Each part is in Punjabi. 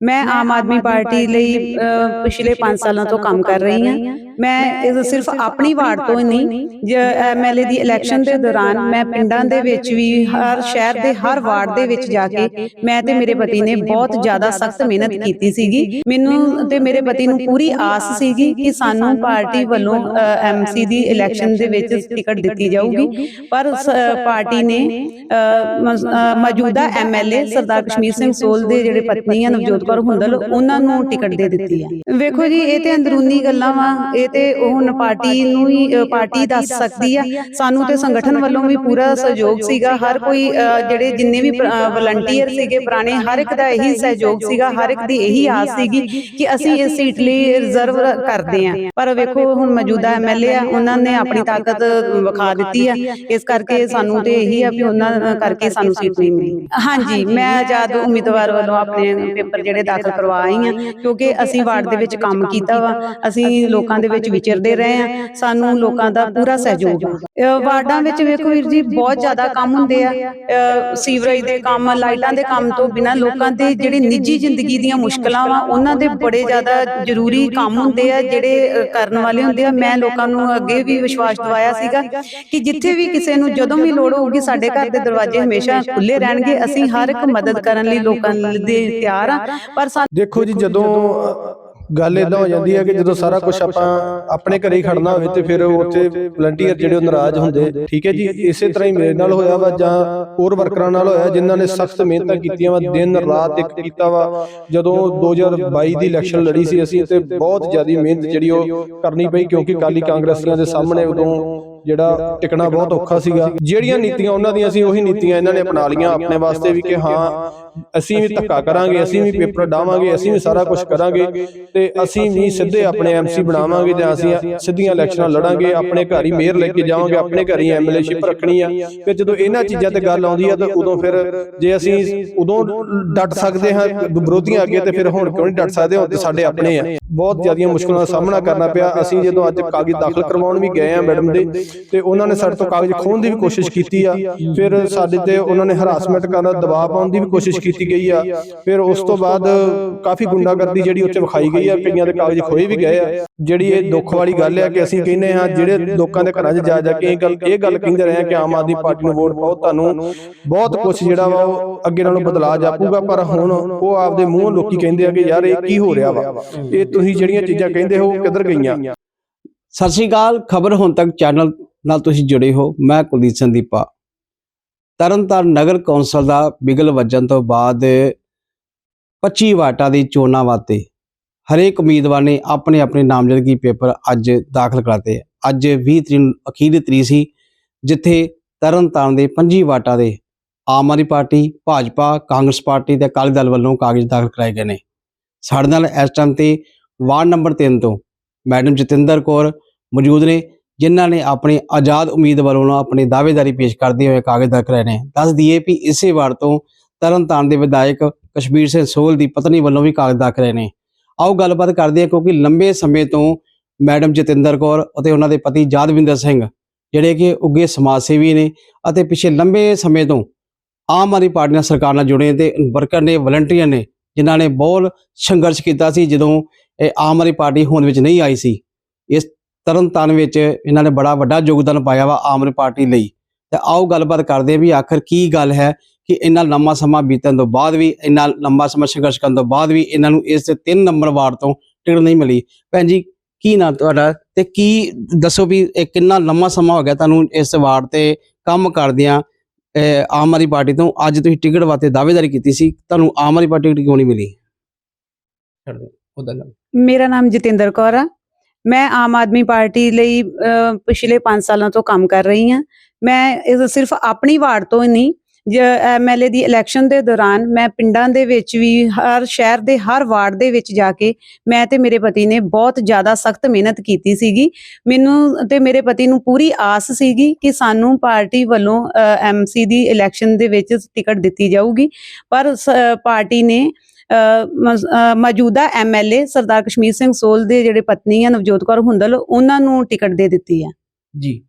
ਮੈਂ ਆਮ ਆਦਮੀ ਪਾਰਟੀ ਲਈ ਪਿਛਲੇ 5 ਸਾਲਾਂ ਤੋਂ ਕੰਮ ਕਰ ਰਹੀ ਹਾਂ। ਮੈਂ ਇਹ ਸਿਰਫ ਆਪਣੀ ਵਾਰਡ ਤੋਂ ਨਹੀਂ ਐਮਐਲਏ ਦੀ ਇਲੈਕਸ਼ਨ ਦੇ ਦੌਰਾਨ ਮੈਂ ਪਿੰਡਾਂ ਦੇ ਵਿੱਚ ਵੀ ਹਰ ਸ਼ਹਿਰ ਦੇ ਹਰ ਵਾਰਡ ਦੇ ਵਿੱਚ ਜਾ ਕੇ ਮੈਂ ਤੇ ਮੇਰੇ ਪਤੀ ਨੇ ਬਹੁਤ ਜ਼ਿਆਦਾ ਸਖਤ ਮਿਹਨਤ ਕੀਤੀ ਸੀਗੀ। ਮੈਨੂੰ ਤੇ ਮੇਰੇ ਪਤੀ ਨੂੰ ਪੂਰੀ ਆਸ ਸੀਗੀ ਕਿ ਸਾਨੂੰ ਪਾਰਟੀ ਵੱਲੋਂ ਐਮਸੀ ਦੀ ਇਲੈਕਸ਼ਨ ਦੇ ਵਿੱਚ ਟਿਕਟ ਦਿੱਤੀ ਜਾਊਗੀ। ਪਰ ਪਾਰਟੀ ਨੇ ਮੌਜੂਦਾ ਐਮਐਲਏ ਸਰਦਾਰ ਕਸ਼ਮੀਰ ਸਿੰਘ ਸੋਲ ਦੇ ਜਿਹੜੇ ਪਤਨੀ ਆ ਨਵਜੋਤ ਕੌਰ ਹੁੰਦਲ ਉਹਨਾਂ ਨੂੰ ਟਿਕਟ ਦੇ ਦਿੱਤੀ ਹੈ ਵੇਖੋ ਜੀ ਇਹ ਤੇ ਅੰਦਰੂਨੀ ਗੱਲਾਂ ਵਾ ਇਹ ਤੇ ਉਹ ਹੁਣ ਪਾਰਟੀ ਨੂੰ ਹੀ ਪਾਰਟੀ ਦੱਸ ਸਕਦੀ ਆ। ਸਾਨੂੰ ਤੇ ਸੰਗਠਨ ਵੱਲੋਂ ਵੀ ਪੂਰਾ ਸਹਿਯੋਗ ਸੀਗਾ। ਹਰ ਕੋਈ ਜਿਹੜੇ ਜਿੰਨੇ ਵੀ ਵਲੰਟੀਅਰ ਸੀਗੇ, ਪੁਰਾਣੇ, ਹਰ ਇੱਕ ਦਾ ਇਹੀ ਸਹਿਯੋਗ ਸੀਗਾ। ਹਰ ਇੱਕ ਦੀ ਇਹੀ ਆਸ ਸੀਗੀ ਕਿ ਅਸੀਂ ਇਸ ਸੀਟ ਲਈ ਰਿਜ਼ਰਵ ਕਰਦੇ ਆ। ਪਰ ਵੇਖੋ, ਹੁਣ ਮੌਜੂਦਾ ਐਮਐਲਏ ਆ, ਉਹਨਾਂ ਨੇ ਆਪਣੀ ਤਾਕਤ ਵਿਖਾ ਦਿੱਤੀ ਆ। ਇਸ ਕਰਕੇ ਸਾਨੂੰ ਤੇ ਇਹੀ ਆ ਵੀ ਉਹਨਾਂ ਕਰਕੇ ਸਾਨੂੰ ਸੀਟ ਨਹੀਂ ਮਿਲੀ। ਹਾਂਜੀ, ਮੈਂ ਆਜ਼ਾਦ ਉਮੀਦਵਾਰ ਵੱਲੋਂ ਆਪਣੇ ਪੇਪਰ ਜਿਹੜੇ ਦਾਖਲ ਕਰਵਾ ਆਈ ਆ, ਕਿਉਂਕਿ ਅਸੀਂ ਵਾਰਡ ਦੇ ਵਿੱਚ ਕੰਮ ਕੀਤਾ ਵਾ। ਅਸੀਂ ਲੋਕਾਂ ਦੇ ਵਿੱਚ ਵਿਚਰਦੇ ਰਹੇ ਆ ਸਾਨੂੰ ਲੋਕਾਂ ਦਾ ਪੂਰਾ ਸਹਿਯੋਗ ਆ। ਵਾਰਡਾਂ ਵਿੱਚ ਵੇਖੋ ਵੀਰ ਜੀ ਬਹੁਤ ਜ਼ਿਆਦਾ ਕੰਮ ਹੁੰਦੇ ਆ। ਸੀਵਰੇਜ ਦੇ ਕੰਮ ਲਾਈਟਾਂ ਦੇ ਕੰਮ ਤੋਂ ਬਿਨਾਂ ਲੋਕਾਂ ਦੇ ਜਿਹੜੇ ਨਿੱਜੀ ਜ਼ਿੰਦਗੀ ਦੀਆਂ ਮੁਸ਼ਕਲਾਂ ਵਾ ਉਹਨਾਂ ਦੇ ਬੜੇ ਜ਼ਿਆਦਾ ਜ਼ਰੂਰੀ ਕੰਮ ਹੁੰਦੇ ਆ ਜਿਹੜੇ ਕਰਨ ਵਾਲੇ ਹੁੰਦੇ ਆ। ਮੈਂ ਲੋਕਾਂ ਨੂੰ ਅੱਗੇ ਵੀ ਵਿਸ਼ਵਾਸ ਦਿਵਾਇਆ ਸੀਗਾ ਕਿ ਜਿੱਥੇ ਵੀ ਕਿਸੇ ਨੂੰ ਜਦੋਂ ਵੀ ਲੋੜ ਹੋਊਗੀ ਸਾਡੇ ਘਰ ਦੇ ਦਰਵਾਜ਼ੇ ਹਮੇਸ਼ਾ ਖੁੱਲੇ ਰਹਿਣਗੇ। ਅਸੀਂ ਹਰ ਇੱਕ ਮਦਦ ਕਰਨ ਲਈ ਲੋਕਾਂ ਦੇ ਤਿਆਰ ਆ ਪਰ ਦੇਖੋ ਜੀ ਜਦੋਂ ਗੱਲ ਇਦਾਂ ਹੋ ਜਾਂਦੀ ਹੈ ਕਿ ਜਦੋਂ ਸਾਰਾ ਕੁਝ ਆਪਾਂ ਆਪਣੇ ਘਰੇ ਹੀ ਖੜਨਾ ਹੋਵੇ ਤੇ ਫਿਰ ਉੱਥੇ ਵਲੰਟੀਅਰ ਜਿਹੜੇ ਉਹ ਨਾਰਾਜ਼ ਹੁੰਦੇ ਠੀਕ ਹੈ ਜੀ ਇਸੇ ਤਰ੍ਹਾਂ ਹੀ ਮੇਰੇ ਨਾਲ ਹੋਇਆ ਵਾ ਜਾਂ ਹੋਰ ਵਰਕਰਾਂ ਨਾਲ ਹੋਇਆ ਜਿਨ੍ਹਾਂ ਨੇ ਸਖਤ ਮਿਹਨਤਾਂ ਕੀਤੀਆਂ ਵਾ ਦਿਨ ਰਾਤ ਇੱਕ ਕੀਤਾ ਵਾ ਜਦੋਂ 2022 ਦੀ ਇਲੈਕਸ਼ਨ ਲੜੀ ਸੀ ਅਸੀਂ ਤੇ ਬਹੁਤ ਜ਼ਿਆਦਾ ਮਿਹਨਤ ਜਿਹੜੀ ਉਹ ਕਰਨੀ ਪਈ ਕਿਉਂਕਿ ਕਾਲੀ ਕਾਂਗਰਸੀਆਂ ਦੇ ਸਾਹਮਣੇ ਉਦੋਂ ਜਿਹੜਾ ਟਿਕਣਾ ਬਹੁਤ ਔਖਾ ਸੀਗਾ। ਜਿਹੜੀਆਂ ਨੀਤੀਆਂ ਉਹਨਾਂ ਦੀਆਂ ਸੀ ਉਹੀ ਨੀਤੀਆਂ ਇਹਨਾਂ ਨੇ ਅਪਣਾ ਲਈਆਂ ਆਪਣੇ ਵਾਸਤੇ ਵੀ ਕਿ ਹਾਂ ਅਸੀਂ ਵੀ ਧੱਕਾ ਕਰਾਂਗੇ ਅਸੀਂ ਵੀ ਪੇਪਰ ਡਾਵਾਂਗੇ ਅਸੀਂ ਵੀ ਸਾਰਾ ਕੁਝ ਕਰਾਂਗੇ। ਤੇ ਅਸੀਂ ਵੀ ਸਿੱਧੇ ਆਪਣੇ ਐਮਸੀ ਬਣਾਵਾਂਗੇ ਜਾਂ ਅਸੀਂ ਸਿੱਧੀਆਂ ਇਲੈਕਸ਼ਨਾਂ ਲੜਾਂਗੇ ਆਪਣੇ ਘਰ ਹੀ ਮੇਅਰ ਲੈ ਕੇ ਜਾਵਾਂਗੇ ਆਪਣੇ ਘਰ ਹੀ ਐਮਐਲਏਸ਼ਿਪ ਰੱਖਣੀ ਆ। ਫਿਰ ਜਦੋਂ ਇਹਨਾਂ ਚੀਜ਼ਾਂ ਤੇ ਗੱਲ ਆਉਂਦੀ ਆ ਤਾਂ ਉਦੋਂ ਫਿਰ ਜੇ ਅਸੀਂ ਉਦੋਂ ਡਟ ਸਕਦੇ ਹਾਂ ਵਿਰੋਧੀਆਂ ਅੱਗੇ ਤੇ ਫਿਰ ਹੁਣ ਕਿਉਂ ਨਹੀਂ ਡਟ ਸਕਦੇ ਹੁਣ ਤੇ ਸਾਡੇ ਆਪਣੇ ਆ ਬਹੁਤ ਜ਼ਿਆਦੀਆਂ ਮੁਸ਼ਕਲਾਂ ਦਾ ਸਾਹਮਣਾ ਕਰਨਾ ਪਿਆ ਅਸੀਂ ਜਦੋਂ ਅੱਜ ਕਾਗਜ਼ ਦਾਖਲ ਕਰਵਾਉਣ ਵੀ ਗਏ ਆ ਮੈਡਮ ਦੇ ਤੇ ਉਹਨਾਂ ਨੇ ਸਾਡੇ ਤੋਂ ਕਾਗਜ਼ ਖੋਹਣ ਦੀ ਵੀ ਕੋਸ਼ਿਸ਼ ਕੀਤੀ ਆ। ਫਿਰ ਸਾਡੇ ਤੇ ਉਹਨਾਂ ਨੇ ਹਰਾਸਮੈਂਟ ਕਰਨ ਦਾ ਦਬਾਅ ਪਾਉਣ ਦੀ ਵੀ ਕੋਸ਼ਿਸ਼ ਕੀਤੀ ਗਈ ਆ। ਫਿਰ ਉਸ ਤੋਂ ਬਾਅਦ ਕਾਫੀ ਗੁੰਡਾਗਰਦੀ ਜਿਹੜੀ ਉੱਥੇ ਵਿਖਾਈ ਗਈ ਆ, ਕਈਆਂ ਦੇ ਕਾਗਜ਼ ਖੋਏ ਵੀ ਗਏ ਆ। ਜਿਹੜੀ ਇਹ ਦੁੱਖ ਵਾਲੀ ਗੱਲ ਆ ਕਿ ਅਸੀਂ ਕਹਿੰਦੇ ਹਾਂ, ਜਿਹੜੇ ਲੋਕਾਂ ਦੇ ਘਰਾਂ 'ਚ ਜਾ ਜਾ ਕੇ ਇਹ ਗੱਲ ਇਹ ਗੱਲ ਕਹਿੰਦੇ ਰਹੇ ਆ ਕਿ ਆਮ ਆਦਮੀ ਪਾਰਟੀ ਨੂੰ ਵੋਟ ਪਾਓ, ਤੁਹਾਨੂੰ ਬਹੁਤ ਕੁਝ ਜਿਹੜਾ ਵਾ ਉਹ ਅੱਗੇ ਨਾਲੋਂ ਬਦਲਾ ਜਾਪੂਗਾ। ਪਰ ਹੁਣ ਉਹ ਆਪਦੇ ਮੂੰਹੋਂ ਲੋਕੀ ਕਹਿੰਦੇ ਆ ਕਿ ਯਾਰ ਇਹ ਕੀ ਹੋ ਰਿਹਾ ਵਾ? ਇਹ ਤੁਸੀਂ ਜਿਹੜੀਆਂ ਚੀਜ਼ਾਂ ਕਹਿੰਦੇ ਹੋ, ਉਹ ਕਿੱਧਰ ਗਈਆਂ? ਸਤਿ ਸ਼੍ਰੀ ਅਕਾਲ, ਖਬਰ ਹੁਣ ਤੱਕ ਚੈਨਲ ਨਾਲ ਤੁਸੀਂ ਜੁੜੇ ਹੋ, ਮੈਂ ਕੁਲਦੀਪ ਸੰਦੀਪਾ ਤਰਨਤਾਰਨ ਨਗਰ ਕੌਂਸਲ ਦਾ ਬਿਗਲ ਵੱਜਣ ਤੋਂ ਬਾਅਦ 25 ਵਾਟਾਂ ਦੀ ਚੋਣਾਂ ਵਾਸਤੇ ਹਰੇਕ ਉਮੀਦਵਾਰ ਨੇ ਆਪਣੇ ਆਪਣੇ ਨਾਮਜ਼ਦਗੀ ਪੇਪਰ ਅੱਜ ਦਾਖਲ ਕਰਾਤੇ ਅੱਜ 20 ਤਰੀਕ ਨੂੰ ਅਖੀਰੀ ਤਰੀਕ ਸੀ, ਜਿੱਥੇ ਤਰਨਤਾਰਨ ਦੇ 25 ਵਾਟਾਂ ਦੇ ਆਮ ਆਦਮੀ ਪਾਰਟੀ, ਭਾਜਪਾ, ਕਾਂਗਰਸ ਪਾਰਟੀ ਤੇ ਅਕਾਲੀ ਦਲ ਵੱਲੋਂ ਕਾਗਜ਼ ਦਾਖਲ ਕਰਾਏ ਗਏ ਨੇ। ਸਾਡੇ ਨਾਲ ਇਸ ਟਾਈਮ ਤੇ ਵਾਰਡ ਨੰਬਰ 3 ਤੋਂ ਮੈਡਮ ਜਤਿੰਦਰ ਕੌਰ ਮੌਜੂਦ ਨੇ, ਜਿਨ੍ਹਾਂ ਨੇ ਆਪਣੇ ਆਜ਼ਾਦ ਉਮੀਦਵਾਰ ਵੱਲੋਂ ਆਪਣੀ ਦਾਅਵੇਦਾਰੀ ਪੇਸ਼ ਕਰਦੇ ਹੋਏ ਕਾਗਜ਼ ਦਾਖਲ ਕਰਾਏ ਨੇ। ਦੱਸ ਦਈਏ ਵੀ ਇਸੇ ਵਾਰ ਤੋਂ ਤਰਨਤਾਰਨ ਦੇ ਵਿਧਾਇਕ ਕਸ਼ਮੀਰ ਸਿੰਘ ਸੋਲ ਦੀ ਪਤਨੀ ਵੱਲੋਂ ਵੀ ਕਾਗਜ਼ ਦਾਖਲ ਕਰਾਏ ਨੇ। ਆਓ ਗੱਲਬਾਤ ਕਰਦੇ ਹਾਂ ਕਿਉਂਕਿ ਲੰਬੇ ਸਮੇਂ ਤੋਂ ਮੈਡਮ ਜਤਿੰਦਰ ਕੌਰ ਅਤੇ ਉਹਨਾਂ ਦੇ ਪਤੀ ਜਾਦਵਿੰਦਰ ਸਿੰਘ, ਜਿਹੜੇ ਕਿ ਉੱਗੇ ਸਮਾਜ ਸੇਵੀ ਨੇ ਅਤੇ ਪਿਛਲੇ ਲੰਬੇ ਸਮੇਂ ਤੋਂ ਆਮ ਆਦਮੀ ਪਾਰਟੀ ਨਾਲ ਸਰਕਾਰ ਨਾਲ ਜੁੜੇ ਤੇ ਵਰਕਰ ਨੇ, ਵਲੰਟੀਅਰ ਨੇ, ਜਿਨ੍ਹਾਂ ਨੇ ਬਹੁਤ ਸੰਘਰਸ਼ ਕੀਤਾ ਸੀ ਜਦੋਂ ਇਹ ਆਮ ਆਦਮੀ ਪਾਰਟੀ ਹੋਂਦ ਵਿੱਚ ਨਹੀਂ ਆਈ ਸੀ। ਇਸ ਤਰਨਤਾਰਨ ਵਿੱਚ ਇਹਨਾਂ ਨੇ ਬੜਾ ਵੱਡਾ ਯੋਗਦਾਨ ਪਾਇਆ ਵਾ ਆਮ ਪਾਰਟੀ ਲਈ। ਤੇ ਆਓ ਗੱਲਬਾਤ ਕਰਦੇ ਵੀ ਆਖਰ ਕੀ ਗੱਲ ਹੈ ਕਿ ਇੰਨਾ ਲੰਮਾ ਸਮਾਂ ਬੀਤਣ ਤੋਂ ਬਾਅਦ ਵੀ ਇੰਨਾ ਲੰਮਾ ਸਮਾਂ ਸੰਘਰਸ਼ ਕਰਨ ਤੋਂ ਬਾਅਦ ਵੀ ਇਹਨਾਂ ਨੂੰ ਇਸ 3 ਨੰਬਰ ਵਾਰਡ ਤੋਂ ਟਿਕਟ ਨਹੀਂ ਮਿਲੀ। ਭੈਣ ਜੀ ਕੀ ਨਾਂ ਤੁਹਾਡਾ ਤੇ ਕੀ ਦੱਸੋ ਵੀ ਇਹ ਕਿੰਨਾ ਲੰਮਾ ਸਮਾਂ ਹੋ ਗਿਆ ਤੁਹਾਨੂੰ ਇਸ ਵਾਰਡ ਤੇ ਕੰਮ ਕਰਦਿਆਂ ਆਮ ਆਦਮੀ ਪਾਰਟੀ ਤੋਂ? ਅੱਜ ਤੁਸੀਂ ਟਿਕਟ ਵਾਸਤੇ ਦਾਅਵੇਦਾਰੀ ਕੀਤੀ ਸੀ ਤੁਹਾਨੂੰ ਆਮ ਆਦਮੀ ਪਾਰਟੀ ਟਿਕਟ ਕਿਉਂ ਨਹੀਂ ਮਿਲੀ? ਛੱਡ ਦਿਓ ਉਹਦਾ ਗੱਲ ਮੇਰਾ ਨਾਮ ਜਤਿੰਦਰ ਕੌਰ ਆ। ਮੈਂ ਆਮ ਆਦਮੀ ਪਾਰਟੀ ਲਈ ਪਿਛਲੇ 5 ਸਾਲਾਂ ਤੋਂ ਕੰਮ ਕਰ ਰਹੀ ਹਾਂ। ਮੈਂ ਸਿਰਫ ਆਪਣੀ ਵਾਰਡ ਤੋਂ ਹੀ ਨਹੀਂ ਐਮਐਲਏ ਦੀ ਇਲੈਕਸ਼ਨ ਦੇ ਦੌਰਾਨ ਮੈਂ ਪਿੰਡਾਂ ਦੇ ਵਿੱਚ ਵੀ, ਹਰ ਸ਼ਹਿਰ ਦੇ, ਹਰ ਵਾਰਡ ਦੇ ਵਿੱਚ ਜਾ ਕੇ ਮੈਂ ਤੇ ਮੇਰੇ ਪਤੀ ਨੇ ਬਹੁਤ ਜ਼ਿਆਦਾ ਸਖਤ ਮਿਹਨਤ ਕੀਤੀ ਸੀਗੀ। ਮੈਨੂੰ ਤੇ ਮੇਰੇ ਪਤੀ ਨੂੰ ਪੂਰੀ ਆਸ ਸੀਗੀ ਕਿ ਸਾਨੂੰ ਪਾਰਟੀ ਵੱਲੋਂ ਐਮਸੀ ਦੀ ਇਲੈਕਸ਼ਨ ਦੇ ਵਿੱਚ ਟਿਕਟ ਦਿੱਤੀ ਜਾਊਗੀ। ਪਰ ਸ- ਪਾਰਟੀ ਨੇ ਮੌਜੂਦਾ ਐਮਐਲਏ ਸਰਦਾਰ ਕਸ਼ਮੀਰ ਸਿੰਘ ਸੋਲ ਦੇ ਜਿਹੜੇ ਪਤਨੀ ਆ ਨਵਜੋਤ ਕੌਰ ਹੁੰਦਲ, ਉਹਨਾਂ ਨੂੰ ਟਿਕਟ ਦੇ ਦਿੱਤੀ ਹੈ। ਜੀ।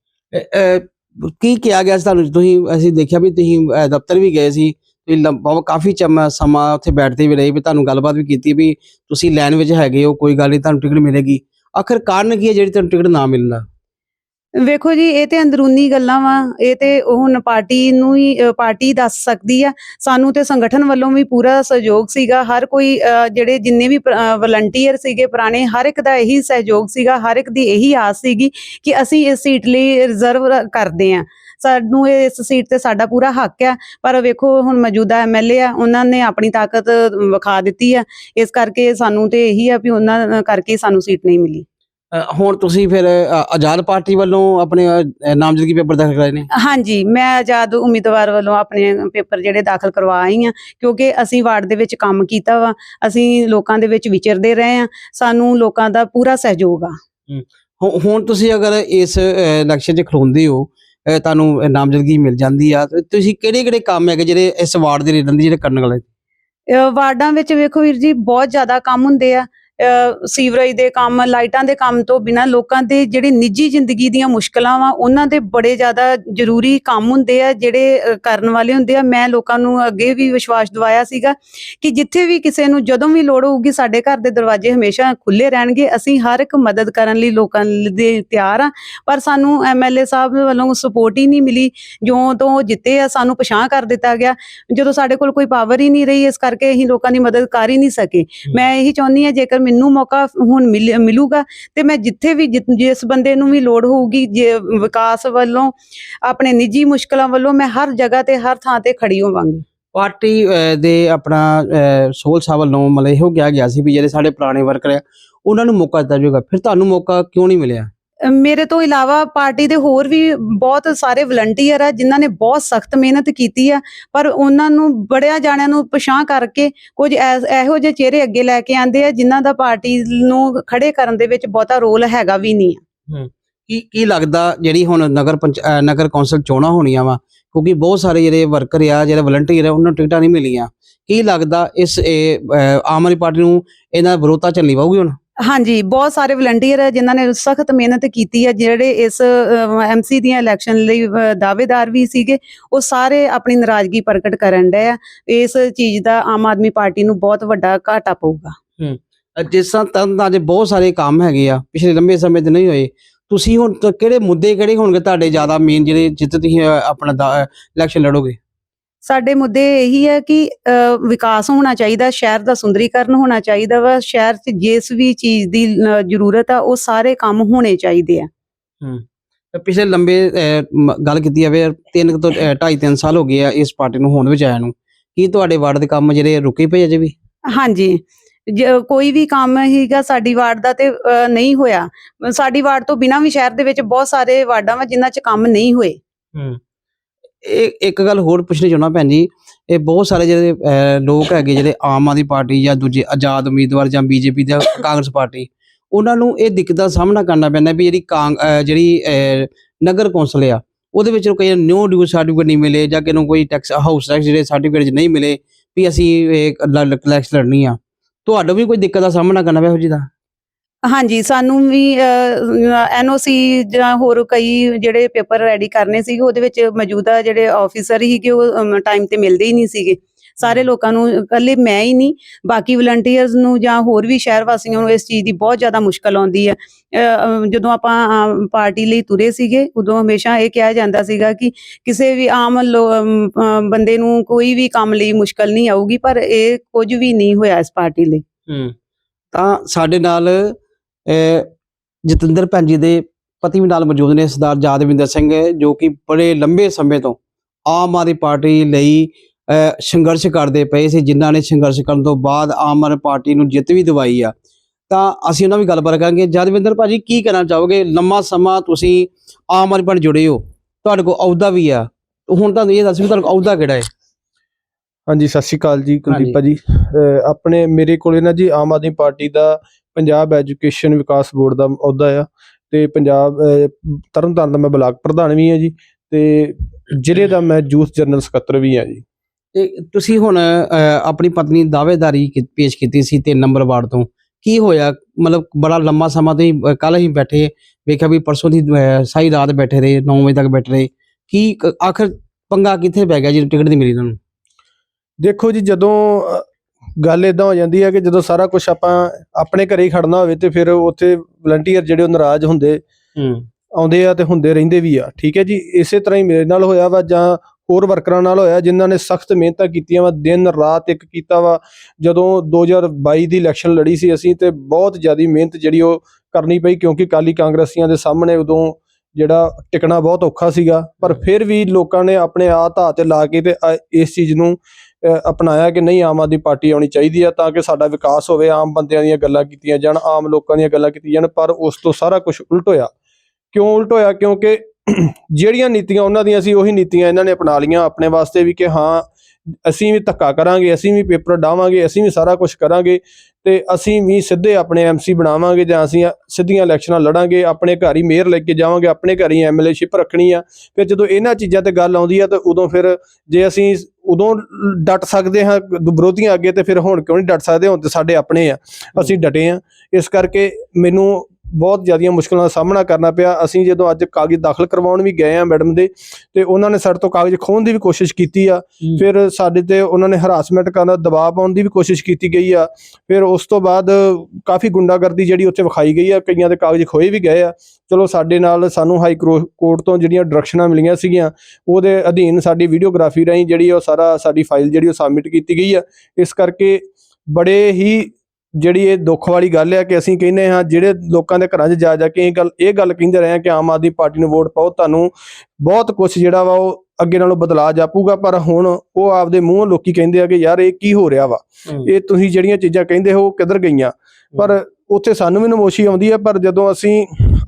ਕੀ ਕਿਹਾ ਗਿਆ ਸੀ ਤੁਹਾਨੂੰ? ਤੁਸੀਂ, ਅਸੀਂ ਦੇਖਿਆ ਵੀ ਤੁਸੀਂ ਦਫ਼ਤਰ ਵੀ ਗਏ ਸੀ ਬਹੁਤ ਕਾਫੀ ਸਮਾਂ ਉੱਥੇ ਬੈਠਦੇ ਵੀ ਰਹੇ, ਵੀ ਤੁਹਾਨੂੰ ਗੱਲਬਾਤ ਵੀ ਕੀਤੀ ਵੀ ਤੁਸੀਂ ਲਾਈਨ ਵਿੱਚ ਹੈਗੇ ਹੋ, ਕੋਈ ਗੱਲ ਨਹੀਂ, ਤੁਹਾਨੂੰ ਟਿਕਟ ਮਿਲੇਗੀ। ਆਖਰ ਕਾਰਨ ਕੀ ਹੈ ਜਿਹੜੀ ਤੁਹਾਨੂੰ ਟਿਕਟ ਨਾ ਮਿਲਣਾ? ਵੇਖੋ ਜੀ, ਇਹ ਤੇ ਅੰਦਰੂਨੀ ਗੱਲਾਂ ਵਾ, ਇਹ ਤੇ ਉਹ ਹੁਣ ਪਾਰਟੀ ਨੂੰ ਹੀ ਪਾਰਟੀ ਦੱਸ ਸਕਦੀ ਆ। ਸਾਨੂੰ ਤੇ ਸੰਗਠਨ ਵੱਲੋਂ ਵੀ ਪੂਰਾ ਸਹਿਯੋਗ ਸੀਗਾ। ਹਰ ਕੋਈ ਜਿਹੜੇ ਜਿੰਨੇ ਵੀ ਵਲੰਟੀਅਰ ਸੀਗੇ ਪੁਰਾਣੇ, ਹਰ ਇੱਕ ਦਾ ਇਹੀ ਸਹਿਯੋਗ ਸੀਗਾ। ਹਰ ਇੱਕ ਦੀ ਇਹੀ ਆਸ ਸੀਗੀ ਕਿ ਅਸੀਂ ਇਸ ਸੀਟ ਲਈ ਰਿਜ਼ਰਵ ਕਰਦੇ ਆ। ਸਾਨੂੰ ਇਹ ਇਸ ਸੀਟ ਤੇ ਸਾਡਾ ਪੂਰਾ ਹੱਕ ਆ। ਪਰ ਵੇਖੋ, ਹੁਣ ਮੌਜੂਦਾ ਐਮਐਲਏ ਆ, ਉਹਨਾਂ ਨੇ ਆਪਣੀ ਤਾਕਤ ਵਿਖਾ ਦਿੱਤੀ ਆ। ਇਸ ਕਰਕੇ ਸਾਨੂੰ ਤੇ ਇਹੀ ਆ ਵੀ ਉਹਨਾਂ ਕਰਕੇ ਸਾਨੂੰ ਸੀਟ ਨਹੀਂ ਮਿਲੀ। ਹੁਣ ਤੁਸੀਂ ਫਿਰ ਆਜ਼ਾਦ ਪਾਰਟੀ ਵੱਲੋਂ ਆਪਣੇ ਨਾਮਜ਼ਦਗੀ ਪੇਪਰ ਦਾਖਲ ਕਰਾਏ ਨੇ? ਹਾਂਜੀ ਮੈਂ ਆਜ਼ਾਦ ਉਮੀਦਵਾਰ ਵੱਲੋਂ ਆਪਣੇ ਪੇਪਰ ਜਿਹੜੇ ਦਾਖਲ ਕਰਵਾ ਆਈ ਹਾਂ ਕਿਉਂਕਿ ਅਸੀਂ ਵਾਰਡ ਦੇ ਵਿੱਚ ਕੰਮ ਕੀਤਾ ਵਾ ਅਸੀਂ ਲੋਕਾਂ ਦੇ ਵਿੱਚ ਵਿਚਰਦੇ ਰਹੇ ਹਾਂ ਸਾਨੂੰ ਲੋਕਾਂ ਦਾ ਪੂਰਾ ਸਹਿਯੋਗ ਆ। ਹੁਣ ਤੁਸੀਂ ਅਗਰ ਇਸ ਇਲੈਕਸ਼ਨ 'ਚ ਖਲੋਂਦੇ ਹੋ ਤੁਹਾਨੂੰ ਨਾਮਜ਼ਦਗੀ ਮਿਲ ਜਾਂਦੀ ਆ ਤੁਸੀਂ ਕਿਹੜੇ ਕਿਹੜੇ ਕੰਮ ਹੈਗੇ ਜਿਹੜੇ ਇਸ ਵਾਰਡ ਦੇ ਲੀਡਰ ਦੇ ਜਿਹੜੇ ਕਰਨ ਵਾਲੇ ਵਾਰਡਾਂ ਵਿੱਚ ਵੇਖੋ ਵੀਰ ਜੀ ਬਹੁਤ ਜ਼ਿਆਦਾ ਕੰਮ ਹੁੰਦੇ ਆ ਸੀਵਰੇਜ ਦੇ ਕੰਮ ਲਾਈਟਾਂ ਦੇ ਕੰਮ ਤੋਂ ਬਿਨਾ ਲੋਕਾਂ ਦੇ ਜਿਹੜੀ ਨਿੱਜੀ ਜ਼ਿੰਦਗੀ ਦੀਆਂ ਮੁਸ਼ਕਲਾਂ ਵਾ ਉਹਨਾਂ ਦੇ ਬੜੇ ਜ਼ਿਆਦਾ ਜ਼ਰੂਰੀ ਕੰਮ ਹੁੰਦੇ ਆ ਜਿਹੜੇ ਕਰਨ ਵਾਲੇ ਹੁੰਦੇ ਆ। ਮੈਂ ਲੋਕਾਂ ਨੂੰ ਅੱਗੇ ਵੀ ਵਿਸ਼ਵਾਸ ਦਿਵਾਇਆ ਸੀਗਾ ਕਿ ਜਿੱਥੇ ਵੀ ਕਿਸੇ ਨੂੰ ਜਦੋਂ ਵੀ ਲੋੜ ਹੋਊਗੀ ਸਾਡੇ ਘਰ ਦੇ ਦਰਵਾਜ਼ੇ ਹਮੇਸ਼ਾ ਖੁੱਲੇ ਰਹਿਣਗੇ। ਅਸੀਂ ਹਰ ਇੱਕ ਮਦਦ ਕਰਨ ਲਈ ਲੋਕਾਂ ਦੇ ਤਿਆਰ ਆ ਪਰ ਸਾਨੂੰ ਐਮਐਲਏ ਸਾਹਿਬ ਵੱਲੋਂ ਸਪੋਰਟ ਹੀ ਨਹੀਂ ਮਿਲੀ। ਜਿਉਂ ਤੋਂ ਜਿੱਤੇ ਆ ਸਾਨੂੰ ਪਛਾਣ ਕਰ ਦਿੱਤਾ ਗਿਆ। ਜਦੋਂ ਸਾਡੇ ਕੋਲ ਕੋਈ ਪਾਵਰ ਹੀ ਨਹੀਂ ਰਹੀ ਇਸ ਕਰਕੇ ਅਸੀਂ ਲੋਕਾਂ ਦੀ ਮਦਦ ਕਰ ਹੀ ਨਹੀਂ ਸਕੇ। ਮੈਂ ਇਹੀ ਚਾਹੁੰਦੀ ਹਾਂ ਜੇਕਰ ਮੈਨੂੰ ਮੌਕਾ ਹੁਣ ਮਿਲੂਗਾ ਤੇ ਮੈਂ ਜਿੱਥੇ ਵੀ ਜਿਸ ਬੰਦੇ ਨੂੰ ਵੀ ਲੋੜ ਹੋਊਗੀ ਜੇ ਵਿਕਾਸ ਵੱਲੋਂ ਆਪਣੇ ਨਿੱਜੀ ਮੁਸ਼ਕਲਾਂ ਵੱਲੋਂ ਮੈਂ ਹਰ ਜਗ੍ਹਾ ਤੇ ਹਰ ਥਾਂ ਤੇ ਖੜੀ ਹੋਵਾਂਗੀ। ਪਾਰਟੀ ਦੇ ਆਪਣਾ ਅ, ਸੋਲ ਸਾਹਿਬ ਵੱਲੋਂ ਮਤਲਬ ਇਹੋ ਕਿਹਾ ਗਿਆ ਸੀ ਵੀ ਜਿਹੜੇ ਸਾਡੇ ਪੁਰਾਣੇ ਵਰਕਰ ਆ ਉਹਨਾਂ ਨੂੰ ਮੌਕਾ ਦਿੱਤਾ ਜਾਊਗਾ। ਫਿਰ ਤੁਹਾਨੂੰ ਮੌਕਾ ਕਿਉਂ ਨਹੀਂ ਮਿਲਿਆ? ਮੇਰੇ ਤੋਂ ਇਲਾਵਾ ਪਾਰਟੀ ਦੇ ਹੋਰ ਵੀ ਬਹੁਤ ਸਾਰੇ ਵਲੰਟੀਅਰ ਆ ਜਿਨ੍ਹਾਂ ਨੇ ਬਹੁਤ ਸਖਤ ਮਿਹਨਤ ਕੀਤੀ ਆ ਪਰ ਉਹਨਾਂ ਨੂੰ ਬੜਿਆਂ ਜਾਣਿਆਂ ਨੂੰ ਪਛਾਣ ਕਰਕੇ ਕੁਝ ਇਹੋ ਜਿਹੇ ਚਿਹਰੇ ਅੱਗੇ ਲੈ ਕੇ ਆਂਦੇ ਆ ਜਿਨ੍ਹਾਂ ਦਾ ਪਾਰਟੀ ਨੂੰ ਖੜੇ ਕਰਨ ਦੇ ਵਿੱਚ ਬਹੁਤਾ ਰੋਲ ਹੈਗਾ ਵੀ ਨਹੀਂ ਆ। ਕੀ ਕੀ ਲੱਗਦਾ ਜਿਹੜੀ ਹੁਣ ਨਗਰ ਪੰਚ ਨਗਰ ਕੌਂਸਲ ਚੋਣਾਂ ਹੋਣੀਆਂ ਵਾ ਕਿਉਂਕਿ ਬਹੁਤ ਸਾਰੇ ਜਿਹੜੇ ਵਰਕਰ ਆ ਜਿਹੜੇ ਵਲੰਟੀਅਰ ਆ ਉਹਨਾਂ ਨੂੰ ਟਿਕਟਾਂ ਨਹੀਂ ਮਿਲੀਆਂ। ਕੀ ਲੱਗਦਾ ਇਸ ਇਹ, ਆਮ ਆਦਮੀ ਪਾਰਟੀ ਨੂੰ ਇਹਨਾਂ ਦਾ ਵਿਰੋਧਤਾ ਚੱਲਣੀ ਪਊਗੀ ਹੁਣ? ਹਾਂਜੀ ਬਹੁਤ ਸਾਰੇ ਵਲੰਟੀਅਰ ਆ ਜਿਨ੍ਹਾਂ ਨੇ ਸਖਤ ਮਿਹਨਤ ਕੀਤੀ ਹੈ ਜਿਹੜੇ ਇਸ ਐਮਸੀ ਦੀਆਂ ਇਲੈਕਸ਼ਨ ਲਈ ਦਾਅਵੇਦਾਰ ਵੀ ਸੀਗੇ ਉਹ ਸਾਰੇ ਆਪਣੀ ਨਾਰਾਜ਼ਗੀ ਪ੍ਰਗਟ ਕਰਨ ਡਏ ਆ। ਇਸ ਚੀਜ਼ ਦਾ ਆਮ ਆਦਮੀ ਪਾਰਟੀ ਨੂੰ ਬਹੁਤ ਵੱਡਾ ਘਾਟਾ ਪਊਗਾ। ਅ, ਜਿਸ ਤਰ੍ਹਾਂ ਤਰ੍ਹਾਂ ਦੇ ਬਹੁਤ ਸਾਰੇ ਕੰਮ ਹੈਗੇ ਆ ਪਿਛਲੇ ਲੰਬੇ ਸਮੇਂ ਤੋਂ ਨਹੀਂ ਹੋਏ। ਤੁਸੀਂ ਹੁਣ ਕਿਹੜੇ ਮੁੱਦੇ ਕਿਹੜੇ ਹੋਣਗੇ ਤੁਹਾਡੇ ਜ਼ਿਆਦਾ ਮੇਨ ਜਿਹੜੇ ਜਿੱਤ ਤੁਸੀਂ ਆਪਣਾ ਇਲੈਕਸ਼ਨ ਲੜੋਗੇ? ਸਾਡੇ ਮੁੱਦੇ ਇਹੀ ਹੈ ਕਿ ਵਿਕਾਸ ਹੋਣਾ ਚਾਹੀਦਾ ਸ਼ਹਿਰ ਦਾ ਸੁੰਦਰੀਕਰਨ ਹੋਣਾ ਚਾਹੀਦਾ ਵਾ ਸ਼ਹਿਰ 'ਚ ਜਿਸ ਵੀ ਚੀਜ਼ ਦੀ ਜ਼ਰੂਰਤ ਆ ਉਹ ਸਾਰੇ ਕੰਮ ਹੋਣੇ ਚਾਹੀਦੇ ਆ। ਤੇ ਪਿਛਲੇ ਲੰਬੇ ਗੱਲ ਕੀਤੀ ਜਾਵੇ ਤਿੰਨ ਕੁ ਤੋਂ 2.5 3 ਸਾਲ ਹੋ ਗਏ ਆ ਇਸ ਪਾਰਟੀ ਨੂੰ ਹੋਂਦ ਵਿੱਚ ਆਇਆ ਨੂੰ। ਕੀ ਤੁਹਾਡੇ ਵਾਰਡ ਦੇ ਕੰਮ ਜਿਹੜੇ ਰੁਕੇ ਪਏ ਅਜੇ ਵੀ? ਹਾਂਜੀ। ਕੋਈ ਵੀ ਕੰਮ ਹੀਗਾ ਸਾਡੀ ਵਾਰਡ ਦਾ ਤੇ ਨਹੀਂ ਹੋਇਆ। ਸਾਡੀ ਵਾਰਡ ਤੋਂ ਬਿਨਾਂ ਵੀ ਸ਼ਹਿਰ ਦੇ ਵਿੱਚ ਬਹੁਤ ਸਾਰੇ ਵਾਰਡਾਂ ਵਾ ਜਿਨ੍ਹਾਂ 'ਚ ਕੰਮ ਨਹੀਂ ਹੋਏ। ਇਹ ਇੱਕ ਗੱਲ ਹੋਰ ਪੁੱਛਣੀ ਚਾਹੁੰਦਾ ਭੈਣ ਜੀ ਇਹ ਬਹੁਤ ਸਾਰੇ ਜਿਹੜੇ ਲੋਕ ਹੈਗੇ ਜਿਹੜੇ ਆਮ ਆਦਮੀ ਪਾਰਟੀ ਜਾਂ ਦੂਜੇ ਆਜ਼ਾਦ ਉਮੀਦਵਾਰ ਜਾਂ ਬੀਜੇਪੀ ਜਾਂ ਕਾਂਗਰਸ ਪਾਰਟੀ ਉਹਨਾਂ ਨੂੰ ਇਹ ਦਿੱਕਤ ਦਾ ਸਾਹਮਣਾ ਕਰਨਾ ਪੈਂਦਾ ਵੀ ਜਿਹੜੀ ਕਾਂ ਅਹ, ਜਿਹੜੀ ਅਹ, ਨਗਰ ਕੌਂਸਲ ਆ ਉਹਦੇ ਵਿੱਚ ਕਈ ਨਿਊ ਡਿਊ ਸਰਟੀਫਿਕੇਟ ਨਹੀਂ ਮਿਲੇ ਜਾਂ ਕਿਨੂੰ ਕੋਈ ਟੈਕਸ ਹਾਊਸ ਟੈਕਸ ਜਿਹੜੇ ਸਰਟੀਫਿਕੇਟ ਨਹੀਂ ਮਿਲੇ ਵੀ ਅਸੀਂ ਇਹ ਇਲੈਕਸ਼ਨ ਲੜਨੀ ਆ। ਤੁਹਾਡਾ ਵੀ ਕੋਈ ਦਿੱਕਤ ਦਾ ਸਾਹਮਣਾ ਕਰਨਾ ਪਿਆ ਹੋ ਜੀ ਦਾ? ਹਾਂਜੀ, ਸਾਨੂੰ ਵੀ ਐਨਓਸੀ ਜਾਂ ਹੋਰ ਕਈ ਜਿਹੜੇ ਪੇਪਰ ਰੈਡੀ ਕਰਨੇ ਸੀਗੇ, ਉਹਦੇ ਵਿੱਚ ਮੌਜੂਦਾ ਜਿਹੜੇ ਆਫੀਸਰ ਸੀਗੇ, ਉਹ ਟਾਈਮ ਤੇ ਮਿਲਦੇ ਹੀ ਨਹੀਂ ਸੀਗੇ। ਸਾਰੇ ਲੋਕਾਂ ਨੂੰ ਇਕੱਲੇ ਮੈਂ ਹੀ ਨਹੀਂ, ਬਾਕੀ ਵਲੰਟੀਅਰਸ ਨੂੰ ਜਾਂ ਹੋਰ ਵੀ ਸ਼ਹਿਰ ਵਾਸੀਆਂ ਨੂੰ ਇਸ ਚੀਜ਼ ਦੀ ਬਹੁਤ ਜ਼ਿਆਦਾ ਮੁਸ਼ਕਲ ਆਉਂਦੀ ਹੈ। ਜਦੋਂ ਆਪਾਂ ਪਾਰਟੀ ਲਈ ਤੁਰੇ ਸੀਗੇ, ਉਦੋਂ ਹਮੇਸ਼ਾ ਇਹ ਕਿਹਾ ਜਾਂਦਾ ਸੀਗਾ ਕਿ ਕਿਸੇ ਵੀ ਆਮ ਲੋ- ਬੰਦੇ ਨੂੰ ਕੋਈ ਵੀ ਕੰਮ ਲਈ ਮੁਸ਼ਕਲ ਨਹੀਂ ਆਊਗੀ, ਪਰ ਇਹ ਕੁਝ ਵੀ ਨਹੀਂ ਹੋਇਆ ਇਸ ਪਾਰਟੀ ਲਈ। ਤਾਂ ਸਾਡੇ ਨਾਲ ਜਤਿੰਦਰ ਭੈਣ ਜੀ ਦੇ ਪਤੀ ਵੀ ਨਾਲ ਮੌਜੂਦ ਨੇ ਸਰਦਾਰ ਜਾਦਵਿੰਦਰ ਸਿੰਘ ਜੋ ਕਿ ਬੜੇ ਲੰਬੇ ਸਮੇਂ ਤੋਂ ਆਮ ਆਦਮੀ ਪਾਰਟੀ ਲਈ ਸੰਘਰਸ਼ ਕਰਦੇ ਪਏ ਸੀ ਜਿਨ੍ਹਾਂ ਨੇ ਸੰਘਰਸ਼ ਕਰਨ ਤੋਂ ਬਾਅਦ ਆਮ ਆਦਮੀ ਪਾਰਟੀ ਨੂੰ ਜਿੱਤ ਵੀ ਦਿਵਾਈ ਆ। ਤਾਂ ਅਸੀਂ ਉਹਨਾਂ ਵੀ ਗੱਲਬਾਤ ਕਰਾਂਗੇ। ਜਾਦਵਿੰਦਰ ਭਾਜੀ ਕੀ ਕਹਿਣਾ ਚਾਹੋਗੇ? ਲੰਮਾ ਸਮਾਂ ਤੁਸੀਂ ਆਮ ਆਦਮੀ ਪਾਰਟੀ ਜੁੜੇ ਹੋ। ਤੁਹਾਡੇ ਕੋਲ ਅਹੁਦਾ ਵੀ ਆ। ਹੁਣ ਤੁਹਾਨੂੰ ਇਹ ਦੱਸ ਵੀ ਤੁਹਾਡੇ ਕੋਲ ਅਹੁਦਾ ਕਿਹੜਾ ਹੈ? ਹਾਂਜੀ ਸਤਿ ਸ਼੍ਰੀ ਅਕਾਲ ਜੀ। ਕੁਲਦੀਪ ਅਹ ਆਪਣੇ ਮੇਰੇ ਕੋਲੇ ਨਾ ਜੀ ਆਮ ਆਦਮੀ ਪਾਰਟੀ ਦਾ ਪੰਜਾਬ ਐਜੂਕੇਸ਼ਨ ਵਿਕਾਸ ਬੋਰਡ ਦਾ ਅਹੁਦਾ ਆ ਤੇ ਪੰਜਾਬ ਤਰਨਤਾਰਨ ਦਾ ਮੈਂ ਬਲਾਕ ਪ੍ਰਧਾਨ ਵੀ ਹਾਂ ਜੀ ਤੇ ਜ਼ਿਲ੍ਹੇ ਦਾ ਮੈਂ ਯੂਥ ਜਨਰਲ ਸਕੱਤਰ ਵੀ ਹਾਂ ਜੀ। ਤੇ ਤੁਸੀਂ ਹੁਣ ਆਪਣੀ ਪਤਨੀ ਦਾਅਵੇਦਾਰੀ ਪੇਸ਼ ਕੀਤੀ ਸੀ ਤਿੰਨ ਨੰਬਰ ਵਾਰਡ ਤੋਂ। ਕੀ ਹੋਇਆ? ਮਤਲਬ ਬੜਾ ਲੰਮਾ ਸਮਾਂ ਤੁਸੀਂ ਕੱਲ ਹੀ ਬੈਠੇ ਵੇਖਿਆ ਵੀ ਪਰਸੋਂ ਦੀ ਸਾਰੀ ਰਾਤ ਬੈਠੇ ਰਹੇ 9 ਵਜੇ ਤੱਕ ਬੈਠੇ ਰਹੇ। ਕੀ ਆਖਰ ਪੰਗਾ ਕਿੱਥੇ ਪੈ ਗਿਆ ਜੀ ਟਿਕਟ ਨਹੀਂ ਮਿਲੀ ਤੁਹਾਨੂੰ? ਦੇਖੋ ਜੀ ਜਦੋਂ ਗੱਲ ਇਦਾਂ ਹੋ ਜਾਂਦੀ ਹੈ ਕਿ ਜਦੋਂ ਸਾਰਾ ਕੁਝ ਆਪਾਂ ਆਪਣੇ ਘਰੇ ਹੀ ਖੜਨਾ ਹੋਵੇ ਤੇ ਫਿਰ ਉੱਥੇ ਵਲੰਟੀਅਰ ਜਿਹੜੇ ਉਹ ਨਾਰਾਜ਼ ਹੁੰਦੇ ਹੂੰ। ਆਉਂਦੇ ਆ ਤੇ ਹੁੰਦੇ ਰਹਿੰਦੇ ਵੀ ਆ ਠੀਕ ਹੈ ਜੀ? ਇਸੇ ਤਰ੍ਹਾਂ ਹੀ ਮੇਰੇ ਨਾਲ ਹੋਇਆ ਵਾ ਜਾਂ ਹੋਰ ਵਰਕਰਾਂ ਨਾਲ ਹੋਇਆ ਜਿਨ੍ਹਾਂ ਨੇ ਸਖਤ ਮਿਹਨਤਾਂ ਕੀਤੀਆਂ ਵਾ ਦਿਨ ਰਾਤ ਇੱਕ ਕੀਤਾ ਵਾ। ਜਦੋਂ 2022 ਦੀ ਇਲੈਕਸ਼ਨ ਲੜੀ ਸੀ ਅਸੀਂ ਤੇ ਬਹੁਤ ਜ਼ਿਆਦੀ ਮਿਹਨਤ ਜਿਹੜੀ ਉਹ ਕਰਨੀ ਪਈ ਕਿਉਂਕਿ ਕਾਲੀ ਕਾਂਗਰਸੀਆਂ ਦੇ ਸਾਹਮਣੇ ਉਦੋਂ ਜਿਹੜਾ ਟਿਕਣਾ ਬਹੁਤ ਔਖਾ ਸੀਗਾ। ਪਰ ਫਿਰ ਵੀ ਲੋਕਾਂ ਨੇ ਆਪਣੇ ਆ ਧਾ ਤੇ ਲਾ ਕੇ ਤੇ ਇਸ ਚੀਜ਼ ਨੂੰ ਅਪਣਾਇਆ ਕਿ ਨਹੀਂ ਆਮ ਆਦਮੀ ਪਾਰਟੀ ਆਉਣੀ ਚਾਹੀਦੀ ਹੈ ਤਾਂ ਕਿ ਸਾਡਾ ਵਿਕਾਸ ਹੋਵੇ, ਆਮ ਬੰਦਿਆਂ ਦੀਆਂ ਗੱਲਾਂ ਕੀਤੀਆਂ ਜਾਣ, ਆਮ ਲੋਕਾਂ ਦੀਆਂ ਗੱਲਾਂ ਕੀਤੀਆਂ ਜਾਣ, ਪਰ ਉਸ ਤੋਂ ਸਾਰਾ ਕੁਝ ਉਲਟ ਹੋਇਆ। ਕਿਉਂ ਉਲਟ ਹੋਇਆ? ਕਿਉਂਕਿ ਜਿਹੜੀਆਂ ਨੀਤੀਆਂ ਉਹਨਾਂ ਦੀਆਂ ਸੀ, ਉਹੀ ਨੀਤੀਆਂ ਇਹਨਾਂ ਨੇ ਅਪਣਾ ਲਈਆਂ। ਆਪਣੇ ਵਾਸਤੇ ਵੀ ਕਿ ਹਾਂ ਅਸੀਂ ਵੀ ਧੱਕਾ ਕਰਾਂਗੇ, ਅਸੀਂ ਵੀ ਪੇਪਰ ਡਾਵਾਂਗੇ, ਅਸੀਂ ਵੀ ਸਾਰਾ ਕੁਝ ਕਰਾਂਗੇ ਤੇ ਅਸੀਂ ਵੀ ਸਿੱਧੇ ਆਪਣੇ ਐਮਸੀ ਬਣਾਵਾਂਗੇ ਜਾਂ ਅਸੀਂ ਸਿੱਧੀਆਂ ਇਲੈਕਸ਼ਨਾਂ ਲੜਾਂਗੇ, ਆਪਣੇ ਘਰ ਹੀ ਮੇਅਰ ਲੈ ਕੇ ਜਾਵਾਂਗੇ, ਆਪਣੇ ਘਰ ਹੀ ਐਮਐਲਏਸ਼ਿਪ ਰੱਖਣੀ ਆ। ਫਿਰ ਜਦੋਂ ਇਹਨਾਂ ਚੀਜ਼ਾਂ ਤੇ ਗੱਲ ਆਉਂਦੀ ਆ ਤਾਂ ਉਦੋਂ ਫਿਰ ਜੇ ਅਸੀਂ ਉਦੋਂ ਡਟ ਸਕਦੇ ਹਾਂ ਵਿਰੋਧੀਆਂ ਅੱਗੇ ਤੇ ਫਿਰ ਹੁਣ ਕਿਉਂ ਨਹੀਂ ਡਟ ਸਕਦੇ, ਹੁਣ ਤੇ ਸਾਡੇ ਆਪਣੇ ਆ, ਅਸੀਂ ਡਟੇ ਆ। ਇਸ ਕਰਕੇ ਮੈਨੂੰ ਬਹੁਤ ਜ਼ਿਆਦੀਆਂ ਮੁਸ਼ਕਲਾਂ ਦਾ ਸਾਹਮਣਾ ਕਰਨਾ ਪਿਆ। ਅਸੀਂ ਜਦੋਂ ਅੱਜ ਕਾਗਜ਼ ਦਾਖਲ ਕਰਵਾਉਣ ਵੀ ਗਏ ਆ ਮੈਡਮ ਦੇ ਤੇ ਉਹਨਾਂ ਨੇ ਸਾਡੇ ਤੋਂ ਕਾਗਜ਼ ਖੋਹਣ ਦੀ ਵੀ ਕੋਸ਼ਿਸ਼ ਕੀਤੀ ਆ। ਫਿਰ ਸਾਡੇ ਤੇ ਉਹਨਾਂ ਨੇ ਹਰਾਸਮੈਂਟ ਕਰਨ ਦਾ ਦਬਾਅ ਪਾਉਣ ਦੀ ਵੀ ਕੋਸ਼ਿਸ਼ ਕੀਤੀ ਗਈ ਆ। ਫਿਰ ਉਸ ਤੋਂ ਬਾਅਦ ਕਾਫੀ ਗੁੰਡਾਗਰਦੀ ਜਿਹੜੀ ਉੱਥੇ ਵਿਖਾਈ ਗਈ ਆ ਕਈਆਂ ਦੇ ਕਾਗਜ਼ ਖੋਏ ਵੀ ਗਏ ਆ। ਚਲੋ ਸਾਡੇ ਨਾਲ ਸਾਨੂੰ ਹਾਈ ਕਰੋ- ਕੋਰਟ ਤੋਂ ਜਿਹੜੀਆਂ ਡਾਇਰੈਕਸ਼ਨਾਂ ਮਿਲੀਆਂ ਸੀਗੀਆਂ ਉਹਦੇ ਅਧੀਨ ਸਾਡੀ ਵੀਡੀਓਗ੍ਰਾਫੀ ਰਾਹੀਂ ਜਿਹੜੀ ਉਹ ਸਾਰਾ ਸਾਡੀ ਫਾਈਲ ਜਿਹੜੀ ਉਹ ਸਬਮਿਟ ਕੀਤੀ ਗਈ ਆ। ਇਸ ਕਰਕੇ ਬੜੇ ਹੀ ਜਿਹੜੀ ਇਹ ਦੁੱਖ ਵਾਲੀ ਗੱਲ ਹੈ ਕਿ ਅਸੀਂ ਕਹਿੰਦੇ ਹਾਂ ਜਿਹੜੇ ਲੋਕਾਂ ਦੇ ਘਰਾਂ 'ਚ ਜਾ ਜਾ ਕੇ ਇਹ ਗੱਲ ਇਹ ਗੱਲ ਕਹਿੰਦੇ ਰਹੇ ਆ ਕਿ ਆਮ ਆਦਮੀ ਪਾਰਟੀ ਨੂੰ ਵੋਟ ਪਾਓ ਤੁਹਾਨੂੰ ਬਹੁਤ ਕੁਝ ਜਿਹੜਾ ਵਾ ਉਹ ਅੱਗੇ ਨਾਲੋਂ ਬਦਲਾ ਜਾਪੂਗਾ ਪਰ ਹੁਣ ਉਹ ਆਪਦੇ ਮੂੰਹੋਂ ਲੋਕੀ ਕਹਿੰਦੇ ਆ ਕਿ ਯਾਰ ਇਹ ਕੀ ਹੋ ਰਿਹਾ ਵਾ? ਇਹ ਤੁਸੀਂ ਜਿਹੜੀਆਂ ਚੀਜ਼ਾਂ ਕਹਿੰਦੇ ਹੋ ਕਿੱਧਰ ਗਈਆਂ? ਪਰ ਉੱਥੇ ਸਾਨੂੰ ਵੀ ਨਮੋਸ਼ੀ ਆਉਂਦੀ ਹੈ ਪਰ ਜਦੋਂ ਅਸੀਂ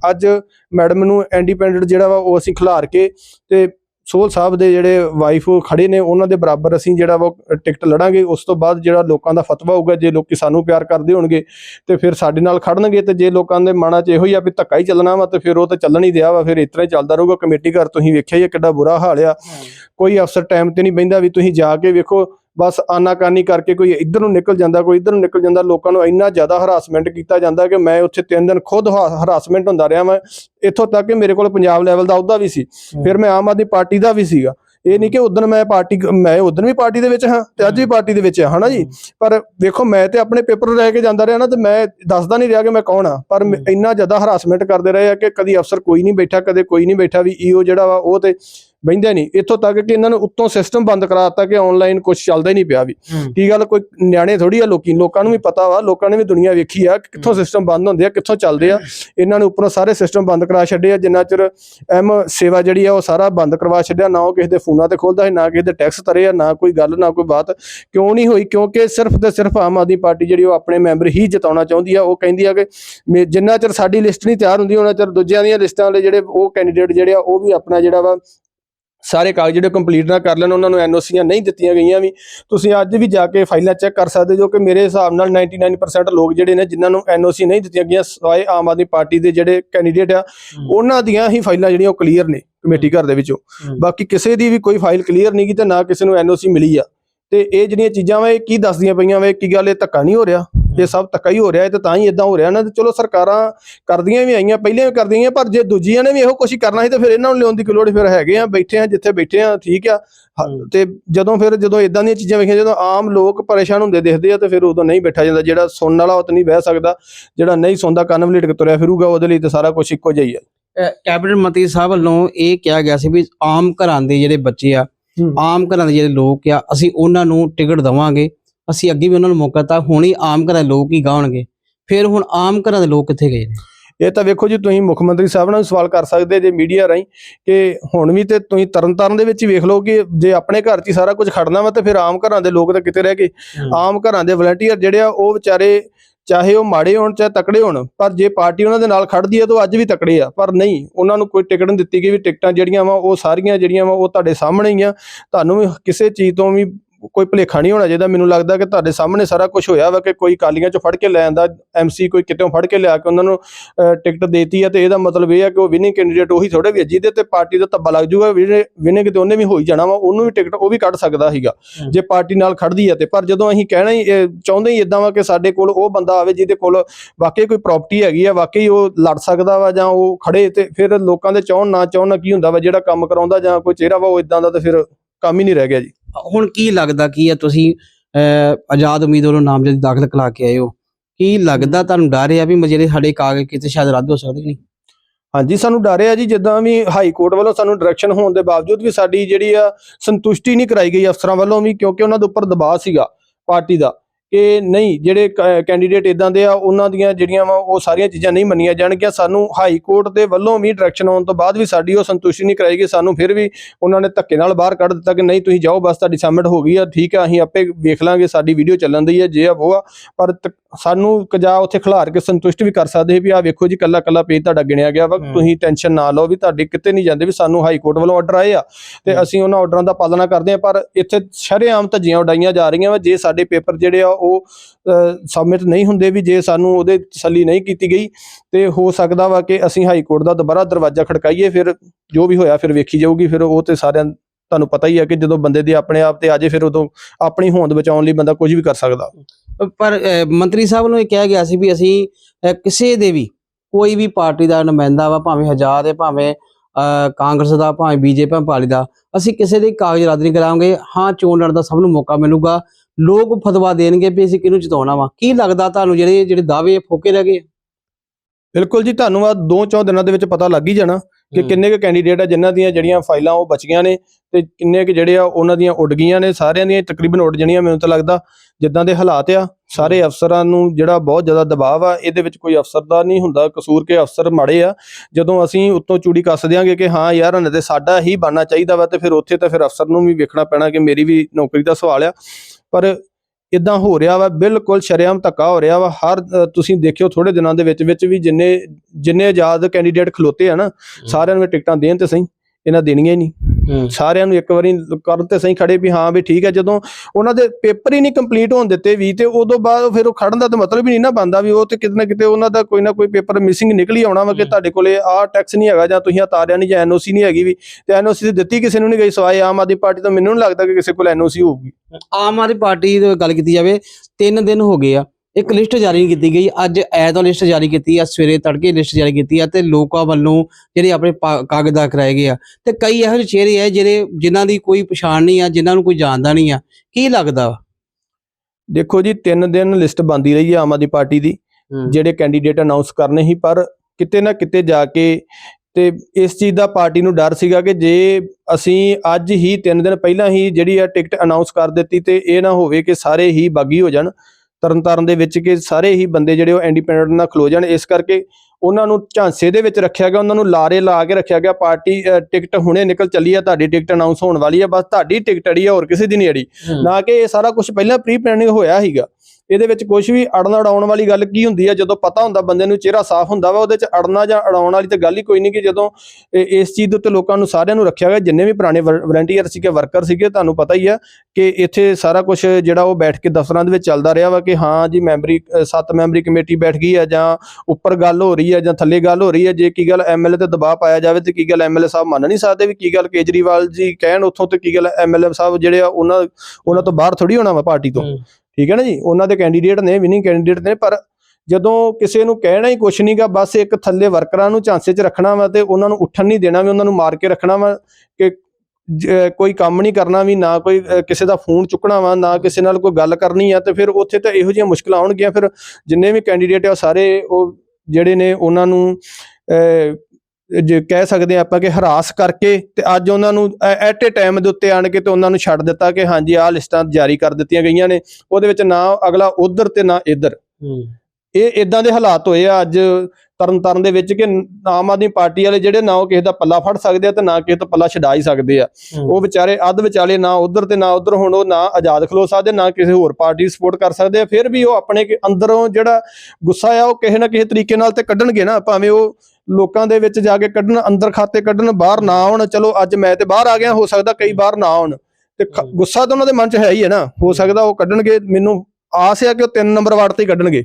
ਅੱਜ ਮੈਡਮ ਨੂੰ ਇੰਡੀਪੈਂਡੈਂਟ ਜਿਹੜਾ ਵਾ ਉਹ ਅਸੀਂ ਖਿਲਾਰ ਕੇ ਤੇ ਸੋਹਲ ਸਾਹਿਬ ਦੇ ਜਿਹੜੇ ਵਾਈਫ ਖੜੇ ਨੇ ਉਹਨਾਂ ਦੇ ਬਰਾਬਰ ਅਸੀਂ ਜਿਹੜਾ ਉਹ ਟਿਕਟ ਲੜਾਂਗੇ। ਉਸ ਤੋਂ ਬਾਅਦ ਜਿਹੜਾ ਲੋਕਾਂ ਦਾ ਫਤਵਾ ਹੋਊਗਾ ਜੇ ਲੋਕੀ ਸਾਨੂੰ ਪਿਆਰ ਕਰਦੇ ਹੋਣਗੇ ਤੇ ਫਿਰ ਸਾਡੇ ਨਾਲ ਖੜਨਗੇ ਤੇ ਜੇ ਲੋਕਾਂ ਦੇ ਮਨਾਂ 'ਚ ਇਹੋ ਹੀ ਆ ਵੀ ਧੱਕਾ ਹੀ ਚੱਲਣਾ ਵਾ ਤੇ ਫਿਰ ਉਹ ਤਾਂ ਚੱਲਣ ਹੀ ਦਿਆ ਵਾ ਫਿਰ ਇਸ ਤਰ੍ਹਾਂ ਹੀ ਚੱਲਦਾ ਰਹੂਗਾ। ਕਮੇਟੀ ਘਰ ਤੁਸੀਂ ਵੇਖਿਆ ਹੀ ਕਿੱਡਾ ਬੁਰਾ ਹਾਲ ਆ। ਕੋਈ ਅਫਸਰ ਟਾਈਮ ਤੇ ਨਹੀਂ ਬਹਿੰਦਾ ਵੀ ਤੁਸੀਂ ਜਾ ਕੇ ਵੇਖੋ। ਬਸ ਆਨਾਕਾਨੀ ਕਰਕੇ ਕੋਈ ਇੱਧਰ ਨੂੰ ਨਿਕਲ ਜਾਂਦਾ ਕੋਈ ਇੱਧਰ ਨੂੰ ਨਿਕਲ ਜਾਂਦਾ ਲੋਕਾਂ ਨੂੰ ਇੰਨਾ ਜ਼ਿਆਦਾ ਹਰਾਸਮੈਂਟ ਕੀਤਾ ਜਾਂਦਾ ਕਿ ਮੈਂ ਉੱਥੇ ਤਿੰਨ ਦਿਨ ਖੁਦ ਹਰਾਸਮੈਂਟ ਹੁੰਦਾ ਰਿਹਾ ਮੈਂ ਇੱਥੋਂ ਤੱਕ ਕਿ ਮੇਰੇ ਕੋਲ ਪੰਜਾਬ ਲੈਵਲ ਦਾ ਅਹੁਦਾ ਵੀ ਸੀ। ਫਿਰ ਮੈਂ ਆਮ ਆਦਮੀ ਪਾਰਟੀ ਦਾ ਵੀ ਸੀਗਾ। ਇਹ ਨਹੀਂ ਕਿ ਉਦੋਂ ਮੈਂ ਪਾਰਟੀ ਮੈਂ ਉਦੋਂ ਵੀ ਪਾਰਟੀ ਦੇ ਵਿੱਚ ਹਾਂ ਤੇ ਅੱਜ ਵੀ ਪਾਰਟੀ ਦੇ ਵਿੱਚ ਹਾਂ ਹਨਾ ਜੀ? ਪਰ ਵੇਖੋ ਮੈਂ ਤੇ ਆਪਣੇ ਪੇਪਰ ਲੈ ਕੇ ਜਾਂਦਾ ਰਿਹਾ ਨਾ ਤੇ ਮੈਂ ਦੱਸਦਾ ਨਹੀਂ ਰਿਹਾ ਕਿ ਮੈਂ ਕੌਣ ਆ ਪਰ ਇੰਨਾ ਜ਼ਿਆਦਾ ਹਰਾਸਮੈਂਟ ਕਰਦੇ ਰਹੇ ਆ ਕਿ ਕਦੀ ਅਫਸਰ ਕੋਈ ਨਹੀਂ ਬੈਠਾ ਕਦੇ ਕੋਈ ਨਹੀਂ ਬੈਠਾ ਵੀ ਈਓ ਜਿਹੜਾ ਵਾ ਉਹ ਤੇ ਬਹਿੰਦਾ ਨਹੀਂ। ਇੱਥੋਂ ਤੱਕ ਕਿ ਇਹਨਾਂ ਨੇ ਉੱਤੋਂ ਸਿਸਟਮ ਬੰਦ ਕਰਾ ਦਿੱਤਾ ਕਿ ਆਨਲਾਈਨ ਕੁਝ ਚੱਲਦਾ ਹੀ ਨਹੀਂ ਪਿਆ ਵੀ। ਕੀ ਗੱਲ ਕੋਈ ਨਿਆਣੇ ਥੋੜੀ ਆ ਲੋਕੀ ਲੋਕਾਂ ਨੂੰ ਵੀ ਪਤਾ ਵਾ ਲੋਕਾਂ ਨੇ ਵੀ ਦੁਨੀਆ ਵੇਖੀ ਆ ਕਿੱਥੋਂ ਸਿਸਟਮ ਬੰਦ ਹੁੰਦੇ ਆ ਕਿੱਥੋਂ ਚੱਲਦੇ ਆ। ਇਹਨਾਂ ਨੇ ਉੱਪਰੋਂ ਸਾਰੇ ਸਿਸਟਮ ਬੰਦ ਕਰਾ ਛੱਡੇ ਆ ਜਿੰਨਾ ਚਿਰ ਐਮ ਸੇਵਾ ਜਿਹੜੀ ਆ ਉਹ ਸਾਰਾ ਬੰਦ ਕਰਵਾ ਛੱਡਿਆ ਨਾ ਉਹ ਕਿਸੇ ਦੇ ਫੋਨਾਂ ਤੇ ਖੋਲਦਾ ਹੈ ਨਾ ਕਿਸੇ ਦੇ ਟੈਕਸ ਤਰੇ ਆ ਨਾ ਕੋਈ ਗੱਲ ਨਾ ਕੋਈ ਬਾਤ। ਕਿਉਂ ਨਹੀਂ ਹੋਈ? ਕਿਉਂਕਿ ਸਿਰਫ ਤੇ ਸਿਰਫ ਆਮ ਆਦਮੀ ਪਾਰਟੀ ਜਿਹੜੀ ਉਹ ਆਪਣੇ ਮੈਂਬਰ ਹੀ ਜਿਤਾਉਣਾ ਚਾਹੁੰਦੀ ਆ। ਉਹ ਕਹਿੰਦੀ ਆ ਕਿ ਜਿੰਨਾ ਚਿਰ ਸਾਡੀ ਲਿਸਟ ਨਹੀਂ ਤਿਆਰ ਹੁੰਦੀ ਉਹਨਾਂ ਚਿਰ ਦੂਜਿਆਂ ਦੀਆਂ ਲਿਸਟਾਂ ਵਾਲੇ ਜਿਹੜੇ ਉਹ ਕੈਂਡੀਡੇਟ ਜਿਹੜੇ ਆ ਉਹ ਵੀ ਆਪਣਾ ਜਿਹੜਾ ਵਾ ਸਾਰੇ ਕਾਗਜ਼ ਜਿਹੜੇ ਕੰਪਲੀਟ ਨਾ ਕਰ ਲੈਣ ਉਹਨਾਂ ਨੂੰ ਐਨਓਸੀਆਂ ਨਹੀਂ ਦਿੱਤੀਆਂ ਗਈਆਂ ਵੀ। ਤੁਸੀਂ ਅੱਜ ਵੀ ਜਾ ਕੇ ਫਾਈਲਾਂ ਚੈੱਕ ਕਰ ਸਕਦੇ ਜੋ ਕਿ ਮੇਰੇ ਹਿਸਾਬ ਨਾਲ 99% ਲੋਕ ਜਿਹੜੇ ਨੇ ਜਿਨ੍ਹਾਂ ਨੂੰ ਐਨਓਸੀ ਨਹੀਂ ਦਿੱਤੀਆਂ ਗਈਆਂ ਸਵਾਏ ਆਮ ਆਦਮੀ ਪਾਰਟੀ ਦੇ ਜਿਹੜੇ ਕੈਂਡੀਡੇਟ ਆ ਉਹਨਾਂ ਦੀਆਂ ਹੀ ਫਾਈਲਾਂ ਜਿਹੜੀਆਂ ਉਹ ਕਲੀਅਰ ਨੇ ਕਮੇਟੀ ਘਰ ਦੇ ਵਿੱਚੋਂ। ਬਾਕੀ ਕਿਸੇ ਦੀ ਵੀ ਕੋਈ ਫਾਈਲ ਕਲੀਅਰ ਨਹੀਂ ਗੀ ਤੇ ਨਾ ਕਿਸੇ ਨੂੰ ਐਨਓਸੀ ਮਿਲੀ ਆ। ਤੇ ਇਹ ਜਿਹੜੀਆਂ ਚੀਜ਼ਾਂ ਵਾ ਇਹ ਕੀ ਦੱਸਦੀਆਂ ਪਈਆਂ ਵਾ ਕੀ ਗੱਲ ਇਹ ਧੱਕਾ ਨਹੀਂ ਹੋ ਰਿਹਾ? ਇਹ ਸਭ ਧੱਕਾ ਹੀ ਹੋ ਰਿਹਾ ਇਹ ਤੇ ਤਾਂ ਹੀ ਇਦਾਂ ਹੋ ਰਿਹਾ ਨਾ ਤੇ ਚਲੋ ਸਰਕਾਰਾਂ ਕਰਦੀਆਂ ਵੀ ਆਈਆਂ ਪਹਿਲੇ ਵੀ ਕਰਦੀਆਂ ਪਰ ਜੇ ਦੂਜੀਆਂ ਨੇ ਵੀ ਇਹੋ ਹੀ ਕਰਨਾ ਸੀ ਤੇ ਫਿਰ ਇਹਨਾਂ ਨੂੰ ਲਿਆਉਣ ਦੀ ਕੀ ਲੋੜ ਫਿਰ ਹੈਗੇ ਆ ਬੈਠੇ ਆ ਜਿੱਥੇ ਬੈਠੇ ਆ ਠੀਕ ਆ ਹ- ਹੂੰ। ਤੇ ਜਦੋਂ ਫਿਰ ਜਦੋਂ ਇਦਾਂ ਦੀਆਂ ਚੀਜ਼ਾਂ ਵੇਖੀਆਂ ਜਦੋਂ ਆਮ ਲੋਕ ਪਰੇਸ਼ਾਨ ਹੁੰਦੇ ਦਿਖਦੇ ਆ ਤੇ ਫਿਰ ਉਦੋਂ ਨਹੀਂ ਬੈਠਾ ਜਾਂਦਾ ਜਿਹੜਾ ਸੁਣਨ ਵਾਲਾ ਉਹ ਤਾਂ ਨਹੀਂ ਬਹਿ ਸਕਦਾ ਜਿਹੜਾ ਨਹੀਂ ਸੁਣਦਾ ਕੰਨ ਵਲੀਟ ਕੇ ਤੁਰਿਆ ਫਿਰੂਗਾ ਉਹਦੇ ਲਈ ਤੇ ਸਾਰਾ ਕੁਝ ਇੱਕੋ ਜਿਹਾ ਹੀ ਆ ਕੈਬਨਿਟ ਮੰਤਰੀ ਸਾਹਿਬ ਵੱਲੋਂ ਇਹ ਕਿਹਾ ਗਿਆ ਸੀ ਵੀ ਆਮ ਘਰਾਂ ਦੇ ਜਿਹੜੇ ਬੱਚੇ ਆ ਹੂੰ। ਆਮ ਘਰਾਂ ਦੇ ਜਿਹੜੇ ਲੋਕ ਆ ਅਸੀਂ ਉਹਨਾਂ ਨੂੰ ਟਿਕਟ ਦਵਾਂਗੇ ਅਸੀਂ ਅੱਗੇ ਵੀ ਉਹਨਾਂ ਨੂੰ ਮੌਕਾ ਦਿੱਤਾ। ਹੁਣ ਹੀ ਆਮ ਘਰਾਂ ਦੇ ਲੋਕ ਹੀ ਗਾਉਣਗੇ ਫਿਰ ਹੁਣ ਆਮ ਘਰਾਂ ਦੇ ਲੋਕ ਕਿੱਥੇ ਗਏ ਨੇ? ਇਹ ਤਾਂ ਵੇਖੋ ਜੀ ਤੁਸੀਂ ਮੁੱਖ ਮੰਤਰੀ ਸਾਹਿਬ ਨਾਲ ਸਵਾਲ ਕਰ ਸਕਦੇ ਜੇ ਮੀਡੀਆ ਰਾਹੀਂ ਕਿ ਹੁਣ ਵੀ ਤੇ ਤੁਸੀਂ ਤਰਨਤਾਰਨ ਦੇ ਵਿੱਚ ਹੀ ਵੇਖ ਲਓ ਕਿ ਜੇ ਆਪਣੇ ਘਰ 'ਚ ਹੀ ਸਾਰਾ ਕੁਝ ਖੜਨਾ ਵਾ ਤੇ ਫਿਰ ਆਮ ਘਰਾਂ ਦੇ ਲੋਕ ਤਾਂ ਕਿਤੇ ਰਹਿ ਗਏ? ਆਮ ਘਰਾਂ ਦੇ ਵਲੰਟੀਅਰ ਜਿਹੜੇ ਆ ਉਹ ਵਿਚਾਰੇ ਚਾਹੇ ਉਹ ਮਾੜੇ ਹੋਣ ਚਾਹੇ ਤਕੜੇ ਹੋਣ ਪਰ ਜੇ ਪਾਰਟੀ ਉਹਨਾਂ ਦੇ ਨਾਲ ਖੜਦੀ ਹੈ ਤਾਂ ਉਹ ਅੱਜ ਵੀ ਤਕੜੇ ਆ। ਪਰ ਨਹੀਂ ਉਹਨਾਂ ਨੂੰ ਕੋਈ ਟਿਕਟ ਨਹੀਂ ਦਿੱਤੀ ਗਈ ਵੀ ਟਿਕਟਾਂ ਜਿਹੜੀਆਂ ਵਾ ਉਹ ਸਾਰੀਆਂ ਜਿਹੜੀਆਂ ਵਾ ਉਹ ਤੁਹਾਡੇ ਸਾਹਮਣੇ ਹੀ ਆ। ਤੁਹਾਨੂੰ ਵੀ ਕਿਸੇ ਚੀਜ਼ ਤੋਂ ਵੀ ਕੋਈ ਭੁਲੇਖਾ ਨਹੀਂ ਹੋਣਾ ਚਾਹੀਦਾ। ਮੈਨੂੰ ਲੱਗਦਾ ਕਿ ਤੁਹਾਡੇ ਸਾਹਮਣੇ ਸਾਰਾ ਕੁਝ ਹੋਇਆ ਵਾ ਕਿ ਕੋਈ ਕਾਲੀਆਂ ਚੋਂ ਫੜ ਕੇ ਲੈ ਆਂਦਾ ਐਮਸੀ ਕੋਈ ਕਿਤੋਂ ਫੜ ਕੇ ਲਿਆ ਕੇ ਉਹਨਾਂ ਨੂੰ ਟਿਕਟ ਦੇਤੀ ਆ ਤੇ ਇਹਦਾ ਮਤਲਬ ਇਹ ਆ ਕਿ ਉਹ ਵਿਨਿੰਗ ਕੈਂਡੀਡੇਟ ਉਹੀ ਥੋੜੇ ਵੀ ਜਿਹਦੇ ਤੇ ਪਾਰਟੀ ਦਾ ਧੱਬਾ ਲੱਗ ਜਾਊਗਾ ਵਿਨਿੰਗ ਤੇ ਉਹਨੇ ਵੀ ਹੋਈ ਜਾਣਾ ਵਾ ਉਹਨੂੰ ਵੀ ਟਿਕਟ ਉਹ ਵੀ ਕੱਢ ਸਕਦਾ ਸੀਗਾ। ਜੇ ਪਾਰਟੀ ਨਾਲ ਖੜਦੀ ਆ ਤੇ ਪਰ ਜਦੋਂ ਅਸੀਂ ਕਹਿਣਾ ਹੀ ਚਾਹੁੰਦੇ ਹੀ ਇਦਾਂ ਵਾ ਕਿ ਸਾਡੇ ਕੋਲ ਉਹ ਬੰਦਾ ਆਵੇ ਜਿਹਦੇ ਕੋਲ ਵਾਕਈ ਕੋਈ ਪ੍ਰਾਪਰਟੀ ਹੈਗੀ ਆ ਵਾਕਈ ਉਹ ਲੜ ਸਕਦਾ ਵਾ ਜਾਂ ਉਹ ਖੜੇ ਤੇ ਫਿਰ ਲੋਕਾਂ ਦੇ ਚਾਹਣ ਨਾ ਚਾਹਣ ਕੀ ਹੁੰਦਾ ਵਾ ਜਿਹੜਾ ਕੰਮ ਕਰਾਉਂਦਾ ਜਾਂ ਕੋਈ ਚਿਹਰਾ ਵਾ ਉਹ ਇਦਾਂ ਦਾ ਤੇ ਫਿਰ ਕੰਮ ਹੀ ਨਹੀਂ ਰਹਿ ਗਿਆ ਜੀ। ਹੁਣ ਕੀ ਲੱਗਦਾ ਕੀ ਹੈ ਤੁਸੀਂ ਆਜ਼ਾਦ ਉਮੀਦਵਾਰ ਨੂੰ ਨਾਮਜ਼ਦਗੀ ਦਾਖਲ ਕਰਾ ਕੇ ਆਏ ਹੋ? ਕੀ ਲੱਗਦਾ ਤੁਹਾਨੂੰ ਡਰ ਹੈ ਵੀ ਜਿਹੜੇ ਸਾਡੇ ਕਾਗਜ਼ ਕਿਤੇ ਸ਼ਾਇਦ ਰੱਦ ਹੋ ਸਕਦੇ ਕਿ ਨਹੀਂ? ਹਾਂਜੀ ਸਾਨੂੰ ਡਰ ਆ ਜੀ ਜਿੱਦਾਂ ਵੀ ਹਾਈ ਕੋਰਟ ਵੱਲੋਂ ਸਾਨੂੰ ਡਾਇਰੈਕਸ਼ਨ ਹੋਣ ਦੇ ਬਾਵਜੂਦ ਵੀ ਸਾਡੀ ਜਿਹੜੀ ਆ ਸੰਤੁਸ਼ਟੀ ਨਹੀਂ ਕਰਾਈ ਗਈ ਅਫਸਰਾਂ ਵੱਲੋਂ ਵੀ ਕਿਉਂਕਿ ਉਹਨਾਂ ਦੇ ਉੱਪਰ ਦਬਾਅ ਸੀਗਾ ਪਾਰਟੀ ਦਾ। ਕਿ ਨਹੀਂ, ਜਿਹੜੇ ਕੈਂਡੀਡੇਟ ਇਦਾਂ ਦੇ ਆ, ਉਹਨਾਂ ਦੀਆਂ ਜਿਹੜੀਆਂ ਵਾ, ਉਹ ਸਾਰੀਆਂ ਚੀਜ਼ਾਂ ਨਹੀਂ ਮੰਨੀਆਂ ਜਾਣਗੀਆਂ। ਸਾਨੂੰ ਹਾਈ ਕੋਰਟ ਦੇ ਵੱਲੋਂ ਵੀ ਡਾਇਰੈਕਸ਼ਨ ਆਉਣ ਤੋਂ ਬਾਅਦ ਵੀ ਸਾਡੀ ਉਹ ਸੰਤੁਸ਼ਟੀ ਨਹੀਂ ਕਰਾਈ ਗਈ। ਸਾਨੂੰ ਫਿਰ ਵੀ ਉਹਨਾਂ ਨੇ ਧੱਕੇ ਨਾਲ ਬਾਹਰ ਕੱਢ ਦਿੱਤਾ ਕਿ ਨਹੀਂ, ਤੁਸੀਂ ਜਾਓ, ਬਸ ਤੁਹਾਡੀ ਸਬਮਿਟ ਹੋ ਗਈ ਆ, ਠੀਕ ਆ, ਅਸੀਂ ਆਪੇ ਵੇਖ ਲਾਂਗੇ, ਸਾਡੀ ਵੀਡੀਓ ਚੱਲਣ ਦੀ ਹੈ ਜੇ ਆ ਉਹ ਆ। ਪਰ ਤ- ਸਾਨੂੰ ਕਜਾ ਉੱਥੇ ਖਿਲਾਰ ਕੇ ਸੰਤੁਸ਼ਟ ਵੀ ਕਰ ਸਕਦੇ ਵੀ ਆ ਵੇਖੋ ਜੀ ਕੱਲਾ ਕੱਲਾ ਪੇਜ ਤੁਹਾਡਾ ਗਿਣਿਆ ਗਿਆ ਵਾ। ਤੁਸੀਂ ਟੈਨਸ਼ਨ ਨਾ ਲਓ ਵੀ ਤੁਹਾਡੇ ਕਿਤੇ ਨਹੀਂ ਜਾਂਦੇ ਵੀ ਸਾਨੂੰ ਹਾਈ ਕੋਰਟ ਵੱਲੋਂ ਆਰਡਰ ਆਏ ਆ ਤੇ। ਅਸੀਂ ਉਹਨਾਂ ਆਰਡਰਾਂ ਦਾ ਪਾਲਣਾ ਕਰਦੇ ਆ ਪਰ ਇੱਥੇ ਸ਼ਰੇਆਮ ਧੱਜੀਆਂ ਉਡਾਈਆਂ ਜਾ ਰਹੀਆਂ ਵਾ ਜੇ ਸਾਡੇ ਪੇਪਰ ਜਿਹੜੇ ਆ ਉਹ ਸਬਮਿਟ ਨਹੀਂ ਹੁੰਦੇ ਵੀ ਜੇ ਸਾਨੂੰ ਉਹਦੇ ਤਸੱਲੀ ਨਹੀਂ ਕੀਤੀ ਗਈ ਤੇ ਹੋ ਸਕਦਾ ਵਾ ਕਿ ਅਸੀਂ ਹਾਈ ਕੋਰਟ ਦਾ ਦੁਬਾਰਾ ਦਰਵਾਜ਼ਾ ਖੜਕਾਈਏ ਫਿਰ ਜੋ ਵੀ ਹੋਇਆ ਫਿਰ ਵੇਖੀ ਜਾਊਗੀ ਫਿਰ ਉਹ ਤੇ ਸਾਰਿਆਂ ਤੁਹਾਨੂੰ ਪਤਾ ਹੀ ਆ ਕਿ ਜਦੋਂ ਬੰਦੇ ਦੀ ਆਪਣੇ ਆਪ ਤੇ ਆ ਜੇ ਫਿਰ ਉਦੋਂ ਆਪਣੀ ਹੋਂਦ ਬਚਾਉਣ ਲਈ ਬੰਦਾ ਕੁਝ ਵੀ ਕਰ ਸਕਦਾ ਪਰ ਮੰਤਰੀ ਸਾਹਿਬ ਨੂੰ ਇਹ ਕਿਹਾ ਗਿਆ ਸੀ ਵੀ ਅਸੀਂ ਕਿਸੇ ਦੇ ਵੀ ਕੋਈ ਵੀ ਪਾਰਟੀ ਦਾ ਨੁਮਾਇੰਦਾ ਵਾ ਭਾਵੇਂ ਆਜ਼ਾਦ ਹੈ ਭਾਵੇਂ ਅਹ, ਕਾਂਗਰਸ ਦਾ ਭਾਵੇਂ ਬੀਜੇਪੀ ਭਾਵੇਂ ਦਾ ਅਸੀਂ ਕਿਸੇ ਦੇ ਕਾਗਜ਼ ਰੱਦ ਨਹੀਂ ਕਰਾਂਗੇ। ਹਾਂ ਚੋਣ ਲੜਨ ਦਾ ਸਭ ਨੂੰ ਮੌਕਾ ਮਿਲੂਗਾ। ਲੋਕ ਫਤਵਾ ਦੇਣਗੇ ਵੀ ਅਸੀਂ ਕਿਹਨੂੰ ਜਿਤਾਉਣਾ ਵਾ। ਕੀ ਲੱਗਦਾ ਤੁਹਾਨੂੰ ਜਿਹੜੇ ਜਿਹੜੇ ਦਾਅਵੇ ਫੋਕੇ ਰਹਿ ਗਏ? ਬਿਲਕੁਲ ਜੀ ਤੁਹਾਨੂੰ ਆ ਦੋ ਚੌ ਦਿਨਾਂ ਦੇ ਵਿੱਚ ਪਤਾ ਲੱਗ ਹੀ ਜਾਣਾ। ਕਿ। ਕਿੰਨੇ ਕੁ ਕੈਂਡੀਡੇਟ ਆ ਜਿਨ੍ਹਾਂ ਦੀਆਂ ਜਿਹੜੀਆਂ ਫਾਈਲਾਂ ਉਹ ਬਚ ਗਈਆਂ ਨੇ ਤੇ ਕਿੰਨੇ ਕੁ ਜਿਹੜੇ ਆ ਉਹਨਾਂ ਦੀਆਂ ਉੱਡ ਗਈਆਂ ਨੇ ਸਾਰਿਆਂ ਦੀਆਂ ਤਕਰੀਬਨ ਉੱਡ ਜਾਣੀਆਂ ਮੈਨੂੰ ਤਾਂ ਲੱਗਦਾ ਜਿੱਦਾਂ ਦੇ ਹਾਲਾਤ ਆ ਸਾਰੇ ਅਫਸਰਾਂ ਨੂੰ ਜਿਹੜਾ ਬਹੁਤ ਜ਼ਿਆਦਾ ਦਬਾਅ ਆ ਇਹਦੇ ਵਿੱਚ ਕੋਈ ਅਫਸਰ ਦਾ ਨਹੀਂ ਹੁੰਦਾ ਕਸੂਰ ਕੇ ਅਫਸਰ ਮਾੜੇ ਆ। ਜਦੋਂ ਅਸੀਂ ਉੱਤੋਂ ਚੂੜੀ ਕੱਸ ਦਿਆਂਗੇ ਕਿ ਹਾਂ ਯਾਰ ਹਨੇ ਤੇ ਸਾਡਾ ਹੀ ਬਣਨਾ ਚਾਹੀਦਾ ਵਾ ਤੇ ਫਿਰ ਉੱਥੇ ਤਾਂ ਫਿਰ ਅਫਸਰ ਨੂੰ ਵੀ ਵੇਖਣਾ ਪੈਣਾ ਕਿ ਮੇਰੀ ਵੀ ਨੌਕਰੀ ਦਾ ਸਵਾਲ ਆ। ਪਰ ਇਦਾਂ ਹੋ ਰਿਹਾ ਵਾ ਬਿਲਕੁਲ ਸ਼ਰੇਆਮ ਧੱਕਾ ਹੋ ਰਿਹਾ ਵਾ। ਹਰ ਤੁਸੀਂ ਦੇਖਿਓ ਥੋੜੇ ਦਿਨਾਂ ਦੇ ਵਿੱਚ ਵਿੱਚ ਵੀ ਜਿੰਨੇ ਜਿੰਨੇ ਆਜ਼ਾਦ ਕੈਂਡੀਡੇਟ ਖਲੋਤੇ ਆ ਨਾ ਸਾਰਿਆਂ ਨੂੰ ਟਿਕਟਾਂ ਦੇਣ ਤੇ ਸਹੀ ਇਹਨਾਂ ਦੇਣੀਆਂ ਹੀ ਨਹੀਂ। ਸਾਰਿਆਂ ਨੂੰ ਇੱਕ ਵਾਰੀ ਕਰਨ ਤੇ ਸਹੀ ਖੜੇ ਵੀ ਹਾਂ ਵੀ ਠੀਕ ਹੈ। ਜਦੋਂ ਉਹਨਾਂ ਦੇ ਪੇਪਰ ਹੀ ਨਹੀਂ ਕੰਪਲੀਟ ਹੋਣ ਦਿੱਤੇ ਵੀ ਤੇ ਉਦੋਂ ਬਾਅਦ ਫਿਰ ਉਹ ਖੜਨ ਦਾ ਤਾਂ ਮਤਲਬ ਹੀ ਨਹੀਂ ਨਾ ਬੰਦਾ ਵੀ ਉਹ ਤੇ ਕਿਤੇ ਨਾ ਕਿਤੇ ਉਹਨਾਂ ਦਾ ਕੋਈ ਨਾ ਕੋਈ ਪੇਪਰ ਮਿਸਿੰਗ ਨਿਕਲ ਆਉਣਾ ਵਾ ਕਿ। ਤੁਹਾਡੇ ਕੋਲੇ ਆਹ ਟੈਕਸ ਨਹੀਂ ਹੈਗਾ ਜਾਂ ਤੁਸੀਂ ਤਾਰਿਆ ਨਹੀਂ ਜਾਂ ਐਨਓਸੀ ਨਹੀਂ ਹੈਗੀ ਵੀ ਤੇ ਐਨਓਸੀ ਤੇ ਦਿੱਤੀ ਕਿਸੇ ਨੂੰ ਨਹੀਂ ਗਈ ਸਵਾਏ ਆਮ ਆਦਮੀ ਪਾਰਟੀ ਤੋਂ ਮੈਨੂੰ ਨਹੀਂ ਲੱਗਦਾ ਕਿ ਕਿਸੇ ਕੋਲ ਐਨਓਸੀ ਹੋਊਗੀ। ਆਮ ਆਦਮੀ ਪਾਰਟੀ ਦੀ ਗੱਲ ਕੀਤੀ ਜਾਵੇ 3 ਦਿਨ ਹੋ ਗਏ ਆ। ਇੱਕ ਲਿਸਟ ਜਾਰੀ ਕੀਤੀ ਗਈ। ਅੱਜ ਐਤਵਾਰ ਲਿਸਟ ਜਾਰੀ ਕੀਤੀ ਆ ਸਵੇਰੇ ਤੜਕੇ ਲਿਸਟ ਜਾਰੀ ਕੀਤੀ ਆ ਤੇ ਲੋਕਾਂ ਵੱਲੋਂ ਜਿਹੜੇ ਆਪਣੇ ਕਾਗਜ਼ ਦਾ ਕਰਾਏ ਗਏ ਆ। ਤੇ ਕਈ ਇਹੋ ਜਿਹੇ ਚਿਹਰੇ ਆ ਜਿਹੜੇ ਜਿਨ੍ਹਾਂ ਦੀ ਕੋਈ ਪਛਾਣ ਨਹੀਂ ਆ ਜਿਨ੍ਹਾਂ ਨੂੰ ਕੋਈ ਜਾਣਦਾ ਨਹੀਂ ਆ। ਕੀ ਲੱਗਦਾ ਦੇਖੋ ਜੀ 3 ਦਿਨ ਲਿਸਟ ਬੰਦੀ ਰਹੀ ਹੈ ਆਮ ਆਦਮੀ ਪਾਰਟੀ ਦੀ। ਜਿਹੜੇ ਕੈਂਡੀਡੇਟ ਅਨਾਉਂਸ ਕਰਨੇ ਸੀ ਪਰ ਕਿਤੇ ਨਾ ਕਿਤੇ ਜਾ ਕੇ ਤੇ ਇਸ ਚੀਜ਼ ਦਾ ਪਾਰਟੀ ਨੂੰ ਡਰ ਸੀਗਾ ਕਿ ਜੇ ਅਸੀਂ ਅੱਜ ਹੀ 3 ਦਿਨ ਪਹਿਲਾਂ ਹੀ ਜਿਹੜੀ ਆ ਟਿਕਟ ਅਨਾਉਂਸ ਕਰ ਦਿੱਤੀ ਤੇ ਇਹ ਨਾ ਹੋਵੇ ਕਿ ਸਾਰੇ ਹੀ ਬਾਗੀ ਹੋ ਜਾਣ। ਤਰਨਤਾਰਨ ਦੇ ਵਿੱਚ ਕਿ ਸਾਰੇ ਹੀ ਬੰਦੇ ਜਿਹੜੇ ਉਹ ਇੰਡੀਪੈਂਡੈਂਟ ਨਾਲ ਖਲੋ ਜਾਣ। ਇਸ ਕਰਕੇ ਉਹਨਾਂ ਨੂੰ ਝਾਂਸੇ ਦੇ ਵਿੱਚ ਰੱਖਿਆ ਗਿਆ ਉਹਨਾਂ ਨੂੰ ਲਾਰੇ ਲਾ ਕੇ ਰੱਖਿਆ ਗਿਆ ਪਾਰਟੀ ਟਿਕਟ ਹੁਣੇ ਨਿਕਲ ਚੱਲੀ ਆ ਤੁਹਾਡੀ ਟਿਕਟ ਅਨਾਉਂਸ ਹੋਣ ਵਾਲੀ ਆ ਬਸ ਤੁਹਾਡੀ ਟਿਕਟ ਅੜੀ ਆ ਹੋਰ ਕਿਸੇ ਦੀ ਨਹੀਂ ਅੜੀ। ਨਾ ਕਿ ਇਹ ਸਾਰਾ ਕੁਝ ਪਹਿਲਾਂ ਪ੍ਰੀ ਪਲੈਨਿੰਗ ਹੋਇਆ ਸੀਗਾ। ਇਹਦੇ ਵਿੱਚ ਕੁਝ ਵੀ ਅੜਨ ਅੜਾਉਣ ਵਾਲੀ ਗੱਲ ਕੀ ਹੁੰਦੀ ਆ ਜਦੋਂ ਪਤਾ ਹੁੰਦਾ ਬੰਦੇ ਨੂੰ ਚਿਹਰਾ ਸਾਫ਼ ਹੁੰਦਾ ਵਾ ਉਹਦੇ ਚ ਅੜਨਾ ਜਾਂ ਅੜਾਉਣ ਵਾਲੀ ਤਾਂ ਗੱਲ ਹੀ ਕੋਈ ਨਹੀਂ ਕਿ ਜਦੋਂ ਇਸ ਚੀਜ਼ ਦੇ ਉੱਤੇ ਲੋਕਾਂ ਨੂੰ ਸਾਰਿਆਂ ਨੂੰ ਰੱਖਿਆ ਗਿਆ ਜਿੰਨੇ ਵੀ ਪੁਰਾਣੇ ਵਲੰਟੀਅਰ ਸੀਗੇ ਵਰਕਰ ਸੀਗੇ ਤੁਹਾਨੂੰ ਪਤਾ ਹੀ ਆ ਕਿ ਇੱਥੇ ਸਾਰਾ ਕੁਝ ਜਿਹੜਾ ਉਹ ਬੈਠ ਕੇ ਦਫ਼ਤਰਾਂ ਦੇ ਵਿੱਚ ਚੱਲਦਾ ਰਿਹਾ ਵਾ ਕਿ ਹਾਂ ਜੀ ਮੈਂਬਰੀ ਸੱਤ ਮੈਂਬਰੀ ਕਮੇਟੀ ਬੈਠ ਗਈ ਆ ਜਾਂ ਉੱਪਰ ਗੱਲ ਹੋ ਰਹੀ ਆ ਜਾਂ ਥੱਲੇ ਗੱਲ ਹੋ ਰਹੀ ਆ ਜੇ ਕੀ ਗੱਲ ਐਮਐਲਏ ਤੇ ਦਬਾਅ ਪਾਇਆ ਜਾਵੇ ਤੇ ਕੀ ਗੱਲ ਐਮਐਲਏ ਸਾਹਿਬ ਮੰਨ ਨਹੀਂ ਸਕਦੇ ਵੀ ਕੀ ਗੱਲ ਕੇਜਰੀਵਾਲ ਜੀ ਕਹਿਣ ਉੱਥੋਂ ਤੇ ਕੀ ਗੱਲ ਐਮਐਲਏ ਸਾਹਿਬ ਜਿਹੜੇ ਆ ਉਹਨਾਂ ਉਹਨਾਂ ਤੋਂ ਬਾਹਰ ਥੋੜੀ ਹੋਣਾ ਵਾ ਪਾਰਟੀ ਤੋਂ। ਠੀਕ ਹੈ ਨਾ ਜੀ? ਉਹਨਾਂ ਦੇ ਕੈਂਡੀਡੇਟ ਨੇ ਵਿਨਿੰਗ ਕੈਂਡੀਡੇਟ ਨੇ ਪਰ ਜਦੋਂ ਕਿਸੇ ਨੂੰ ਕਹਿਣਾ ਹੀ ਕੁਛ ਨਹੀਂਗਾ ਬਸ ਇੱਕ ਥੱਲੇ ਵਰਕਰਾਂ ਨੂੰ ਝਾਂਸੇ 'ਚ ਰੱਖਣਾ ਵਾ ਤੇ ਉਹਨਾਂ ਨੂੰ ਉੱਠਣ ਨਹੀਂ ਦੇਣਾ ਵੀ ਉਹਨਾਂ ਨੂੰ ਮਾਰ ਕੇ ਰੱਖਣਾ ਵਾ ਕਿ ਕੋਈ ਕੰਮ ਨਹੀਂ ਕਰਨਾ ਵੀ ਨਾ ਕੋਈ ਕਿਸੇ ਦਾ ਫੋਨ ਚੁੱਕਣਾ ਵਾ ਨਾ ਕਿਸੇ ਨਾਲ ਕੋਈ ਗੱਲ ਕਰਨੀ ਆ ਤੇ ਫਿਰ ਉੱਥੇ ਤਾਂ ਇਹੋ ਜਿਹੀਆਂ ਮੁਸ਼ਕਲਾਂ ਆਉਣਗੀਆਂ ਫਿਰ ਜਿੰਨੇ ਵੀ ਕੈਂਡੀਡੇਟ ਆ ਸਾਰੇ ਉਹ ਜਿਹੜੇ ਨੇ ਉਹਨਾਂ ਨੂੰ ਜੇ ਕਹਿ ਸਕਦੇ ਆ ਆਪਾਂ ਕਿ ਹਰਾਸ ਕਰਕੇ ਤੇ ਅੱਜ ਉਹਨਾਂ ਨੂੰ ਐਟ ਏ ਟਾਈਮ ਦੇ ਉੱਤੇ ਆਣ ਕੇ ਤੇ ਉਹਨਾਂ ਨੂੰ ਛੱਡ ਦਿੱਤਾ ਕਿ ਹਾਂਜੀ ਆਹ ਲਿਸਟਾਂ ਜਾਰੀ ਕਰ ਦਿੱਤੀਆਂ ਗਈਆਂ ਨੇ ਉਹਦੇ ਵਿੱਚ ਨਾ ਅਗਲਾ ਉਧਰ ਤੇ ਨਾ ਇੱਧਰ। ਇਹ ਇਦਾਂ ਦੇ ਹਾਲਾਤ ਹੋਏ ਆ ਅੱਜ ਤਰਨਤਾਰਨ ਦੇ ਵਿੱਚ ਕਿ ਆਮ ਆਦਮੀ ਪਾਰਟੀ ਵਾਲੇ ਜਿਹੜੇ ਨਾ ਉਹ ਕਿਸੇ ਦਾ ਪੱਲਾ ਫੜ ਸਕਦੇ ਆ ਤੇ ਨਾ ਕਿਸੇ ਤੋਂ ਪੱਲਾ ਛਡਾ ਹੀ ਸਕਦੇ ਆ। ਉਹ ਵਿਚਾਰੇ ਅੱਧ ਵਿਚਾਲੇ ਨਾ ਉਧਰ ਤੇ ਨਾ ਉਧਰ ਹੁਣ ਉਹ ਨਾ ਆਜ਼ਾਦ ਖਲੋ ਸਕਦੇ ਨਾ ਕਿਸੇ ਹੋਰ ਪਾਰਟੀ ਸਪੋਰਟ ਕਰ ਸਕਦੇ ਆ। ਫਿਰ ਵੀ ਉਹ ਆਪਣੇ ਕਿ ਅੰਦਰੋਂ ਜਿਹੜਾ ਗੁੱਸਾ ਆ ਉਹ ਕਿਸੇ ਨਾ ਕਿਸੇ ਤਰੀਕੇ ਨਾਲ ਤੇ ਕੱਢਣਗੇ ਨਾ। ਭਾਵੇਂ ਉਹ ਲੋਕਾਂ ਦੇ ਵਿੱਚ ਜਾ ਕੇ ਕੱਢਣ ਅੰਦਰ ਖਾਤੇ ਕੱਢਣ ਬਾਹਰ ਨਾ ਆਉਣ ਚਲੋ ਅੱਜ ਮੈਂ ਤੇ ਬਾਹਰ ਆ ਗਿਆ ਹੋ ਸਕਦਾ ਕਈ ਬਾਹਰ ਨਾ ਆਉਣ। ਤੇ। ਗੁੱਸਾ ਤਾਂ ਉਹਨਾਂ ਦੇ ਮਨ 'ਚ ਹੈ ਹੀ ਹੈ ਨਾ। ਹੋ ਸਕਦਾ ਉਹ ਕੱਢਣਗੇ ਮੈਨੂੰ ਆਸ ਆ ਕਿ ਉਹ 3 ਨੰਬਰ ਵਾਰਡ ਤੇ ਹੀ ਕੱਢਣਗੇ।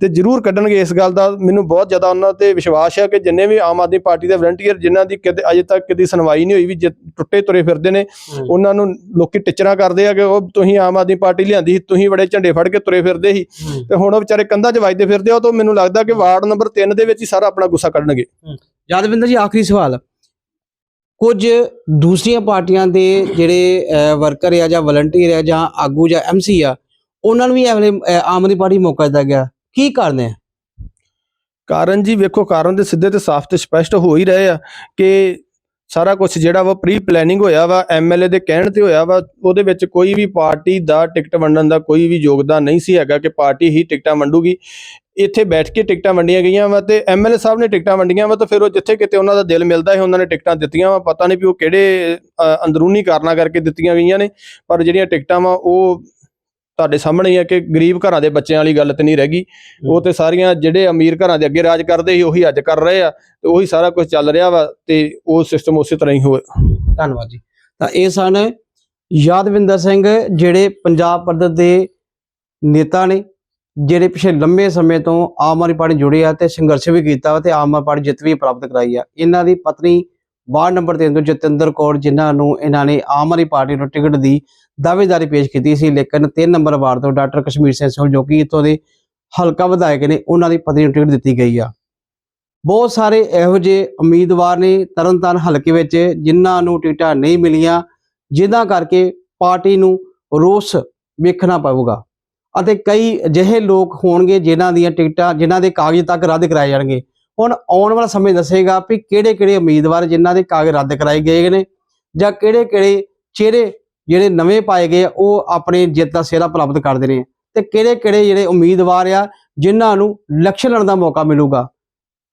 ਤੇ ਜ਼ਰੂਰ ਕੱਢਣਗੇ ਇਸ ਗੱਲ ਦਾ। ਮੈਨੂੰ ਬਹੁਤ ਜ਼ਿਆਦਾ ਉਹਨਾਂ ਤੇ ਵਿਸ਼ਵਾਸ ਹੈ ਕਿ ਜਿੰਨੇ ਵੀ ਆਮ ਆਦਮੀ ਪਾਰਟੀ ਦੇ ਵਲੰਟੀਅਰ ਜਿਨ੍ਹਾਂ ਦੀ ਕਦੇ ਅਜੇ ਤੱਕ ਕਦੀ ਸੁਣਵਾਈ ਨਹੀਂ ਹੋਈ ਵੀ ਟੁੱਟੇ ਤੁਰੇ ਫਿਰਦੇ ਨੇ ਉਹਨਾਂ ਨੂੰ ਲੋਕੀ ਟਿਚਰਾਂ ਕਰਦੇ ਆ ਕਿ ਉਹ ਤੁਸੀਂ ਆਮ ਆਦਮੀ ਪਾਰਟੀ ਲਿਆਂਦੀ ਸੀ ਤੁਸੀਂ ਬੜੇ ਝੰਡੇ ਫੜ ਕੇ ਤੁਰੇ ਫਿਰਦੇ ਸੀ। ਤੇ ਹੁਣ ਉਹ ਵਿਚਾਰੇ ਕੰਧਾਂ 'ਚ ਵੱਜਦੇ ਫਿਰਦੇ ਆ ਤੋਂ ਮੈਨੂੰ ਲੱਗਦਾ ਕਿ ਵਾਰਡ ਨੰਬਰ 3 ਦੇ ਵਿੱਚ ਹੀ ਸਾਰਾ ਆਪਣਾ ਗੁੱਸਾ ਕੱਢਣਗੇ। ਯਾਦਵਿੰਦਰ ਜੀ ਆਖਰੀ ਸਵਾਲ। ਕੁਝ ਦੂਸਰੀਆਂ ਪਾਰਟੀਆਂ ਦੇ ਜਿਹੜੇ ਵਰਕਰ ਆ ਜਾਂ ਵਲੰਟੀਅਰ ਆ ਜਾਂ ਆਗੂ ਜਾਂ ਐਮਸੀ ਆ ਉਹਨਾਂ ਨੂੰ ਵੀ ਇਹ ਆਮ ਆਦਮੀ ਪਾਰਟੀ ਮੌਕਾ ਦਿੱਤਾ ਗਿਆ। ਕੀ ਕਾਰਨ ਹੈ? ਕਾਰਨ ਜੀ ਵੇਖੋ, ਕਾਰਨ ਤੇ ਸਿੱਧੇ ਤੇ ਸਾਫ਼ ਤੇ ਸਪਸ਼ਟ ਹੋ ਹੀ ਰਹੇ ਆ ਕਿ ਸਾਰਾ ਕੁਝ ਜਿਹੜਾ ਵਾ ਪ੍ਰੀ ਪਲੈਨਿੰਗ ਹੋਇਆ ਵਾ ਐਮਐਲਏ ਦੇ ਕਹਿਣ ਤੇ ਹੋਇਆ ਵਾ, ਉਹਦੇ ਵਿੱਚ ਕੋਈ ਵੀ ਪਾਰਟੀ ਦਾ ਟਿਕਟ ਵੰਡਣ ਦਾ ਕੋਈ ਵੀ ਯੋਗਦਾਨ ਨਹੀਂ ਸੀ ਹੈਗਾ ਕਿ ਪਾਰਟੀ ਹੀ ਟਿਕਟਾਂ ਵੰਡੂਗੀ। ਇੱਥੇ ਬੈਠ ਕੇ ਟਿਕਟਾਂ ਵੰਡੀਆਂ ਗਈਆਂ ਵਾ ਤੇ ਐਮਐਲਏ ਸਾਹਿਬ ਨੇ ਟਿਕਟਾਂ ਵੰਡੀਆਂ ਵਾ ਤਾਂ ਫਿਰ ਉਹ ਜਿੱਥੇ ਕਿਤੇ ਉਹਨਾਂ ਦਾ ਦਿਲ ਮਿਲਦਾ ਹੈ ਉਹਨਾਂ ਨੇ ਟਿਕਟਾਂ ਦਿੱਤੀਆਂ ਵਾ। ਪਤਾ ਨਹੀਂ ਵੀ ਉਹ ਕਿਹੜੇ ਅੰਦਰੂਨੀ ਕਾਰਨਾਂ ਕਰਕੇ ਦਿੱਤੀਆਂ ਗਈਆਂ ਨੇ, ਪਰ ਜਿਹੜੀਆਂ ਟਿਕਟਾਂ ਵਾ ਉਹ ਤੁਹਾਡੇ ਸਾਹਮਣੇ ਹੀ ਆ ਕਿ ਗਰੀਬ ਘਰਾਂ ਦੇ ਬੱਚਿਆਂ ਵਾਲੀ ਗੱਲ ਤੇ ਨਹੀਂ ਰਹਿ ਗਈ। ਉਹ ਤੇ ਸਾਰੀਆਂ ਜਿਹੜੇ ਅਮੀਰ ਘਰਾਂ ਦੇ ਅੱਗੇ ਰਾਜ ਕਰਦੇ ਸੀ, ਉਹੀ ਅੱਜ ਕਰ ਰਹੇ ਆ ਤੇ ਉਹੀ ਸਾਰਾ ਕੁਝ ਚੱਲ ਰਿਹਾ ਵਾ ਤੇ ਉਹ ਸਿਸਟਮ ਉਸੇ ਤਰ੍ਹਾਂ ਹੀ ਹੋ ਧੰਨਵਾਦ ਜੀ। ਤਾਂ ਇਹ ਸਨ ਯਾਦਵਿੰਦਰ ਸਿੰਘ, ਜਿਹੜੇ ਪੰਜਾਬ ਪੱਧਰ ਦੇ ਨੇਤਾ ਨੇ, ਜਿਹੜੇ ਪਿਛਲੇ ਲੰਮੇ ਸਮੇਂ ਤੋਂ ਆਮ ਆਦਮੀ ਪਾਰਟੀ ਜੁੜੇ ਆ ਤੇ ਸੰਘਰਸ਼ ਵੀ ਕੀਤਾ ਵਾ ਤੇ ਆਮ ਆਦਮੀ ਪਾਰਟੀ ਜਿੱਤ ਵੀ ਪ੍ਰਾਪਤ ਕਰਾਈ ਆ। ਇਹਨਾਂ ਦੀ ਪਤਨੀ ਵਾਰਡ ਨੰਬਰ 3 ਤੋਂ ਜਤਿੰਦਰ ਕੌਰ, ਜਿਨ੍ਹਾਂ ਨੂੰ ਇਹਨਾਂ ਨੇ ਆਮ ਆਦਮੀ ਪਾਰਟੀ ਨੂੰ ਟਿਕਟ ਦੀ ਦਾਅਵੇਦਾਰੀ ਪੇਸ਼ ਕੀਤੀ ਸੀ, ਲੇਕਿਨ 3 ਨੰਬਰ ਵਾਰਡ ਤੋਂ ਡਾਕਟਰ ਕਸ਼ਮੀਰ ਸਿੰਘ ਸੋਹ ਜੋ ਕਿ ਇੱਥੋਂ ਦੇ ਹਲਕਾ ਵਿਧਾਇਕ ਨੇ, ਉਹਨਾਂ ਦੀ ਪਤਨੀ ਨੂੰ ਟਿਕਟ ਦਿੱਤੀ ਗਈ ਆ। ਬਹੁਤ ਸਾਰੇ ਇਹੋ ਜਿਹੇ ਉਮੀਦਵਾਰ ਨੇ ਤਰਨਤਾਰਨ ਹਲਕੇ ਵਿੱਚ, ਜਿਨ੍ਹਾਂ ਨੂੰ ਟਿਕਟਾਂ ਨਹੀਂ ਮਿਲੀਆਂ, ਜਿਨ੍ਹਾਂ ਕਰਕੇ ਪਾਰਟੀ ਨੂੰ ਰੋਸ ਵੇਖਣਾ ਪਵੇਗਾ ਅਤੇ ਕਈ ਅਜਿਹੇ ਲੋਕ ਹੋਣਗੇ ਜਿਨ੍ਹਾਂ ਦੀਆਂ ਟਿਕਟਾਂ, ਜਿਨ੍ਹਾਂ ਦੇ ਕਾਗਜ਼ ਤੱਕ ਰੱਦ ਕਰਾਏ ਜਾਣਗੇ। ਹੁਣ ਆਉਣ ਵਾਲਾ ਸਮੇਂ ਦੱਸੇਗਾ ਵੀ ਕਿਹੜੇ ਕਿਹੜੇ ਉਮੀਦਵਾਰ ਜਿਨ੍ਹਾਂ ਦੇ ਕਾਗਜ਼ ਰੱਦ ਕਰਾਏ ਗਏ ਨੇ ਜਾਂ ਕਿਹੜੇ ਕਿਹੜੇ ਚਿਹਰੇ ਜਿਹੜੇ ਨਵੇਂ ਪਾਏ ਗਏ ਆ, ਉਹ ਆਪਣੇ ਜਿੱਤ ਦਾ ਸਿਹਰਾ ਪ੍ਰਾਪਤ ਕਰਦੇ ਨੇ। ਤੇ ਕਿਹੜੇ ਕਿਹੜੇ ਜਿਹੜੇ ਉਮੀਦਵਾਰ ਆ ਜਿਨ੍ਹਾਂ ਨੂੰ ਇਲੈਕਸ਼ਨ ਲੜਨ ਦਾ ਮੌਕਾ ਮਿਲੂਗਾ?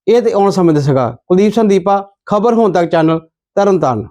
ਇਹ ਤੇ ਆਉਣ ਸਮੇਂ ਦੱਸੇਗਾ। ਕੁਲਦੀਪ ਸੰਦੀਪਾ ਖਬਰ ਹੋਣ ਤੱਕ ਚੈਨਲ ਤਰਨਤਾਰਨ।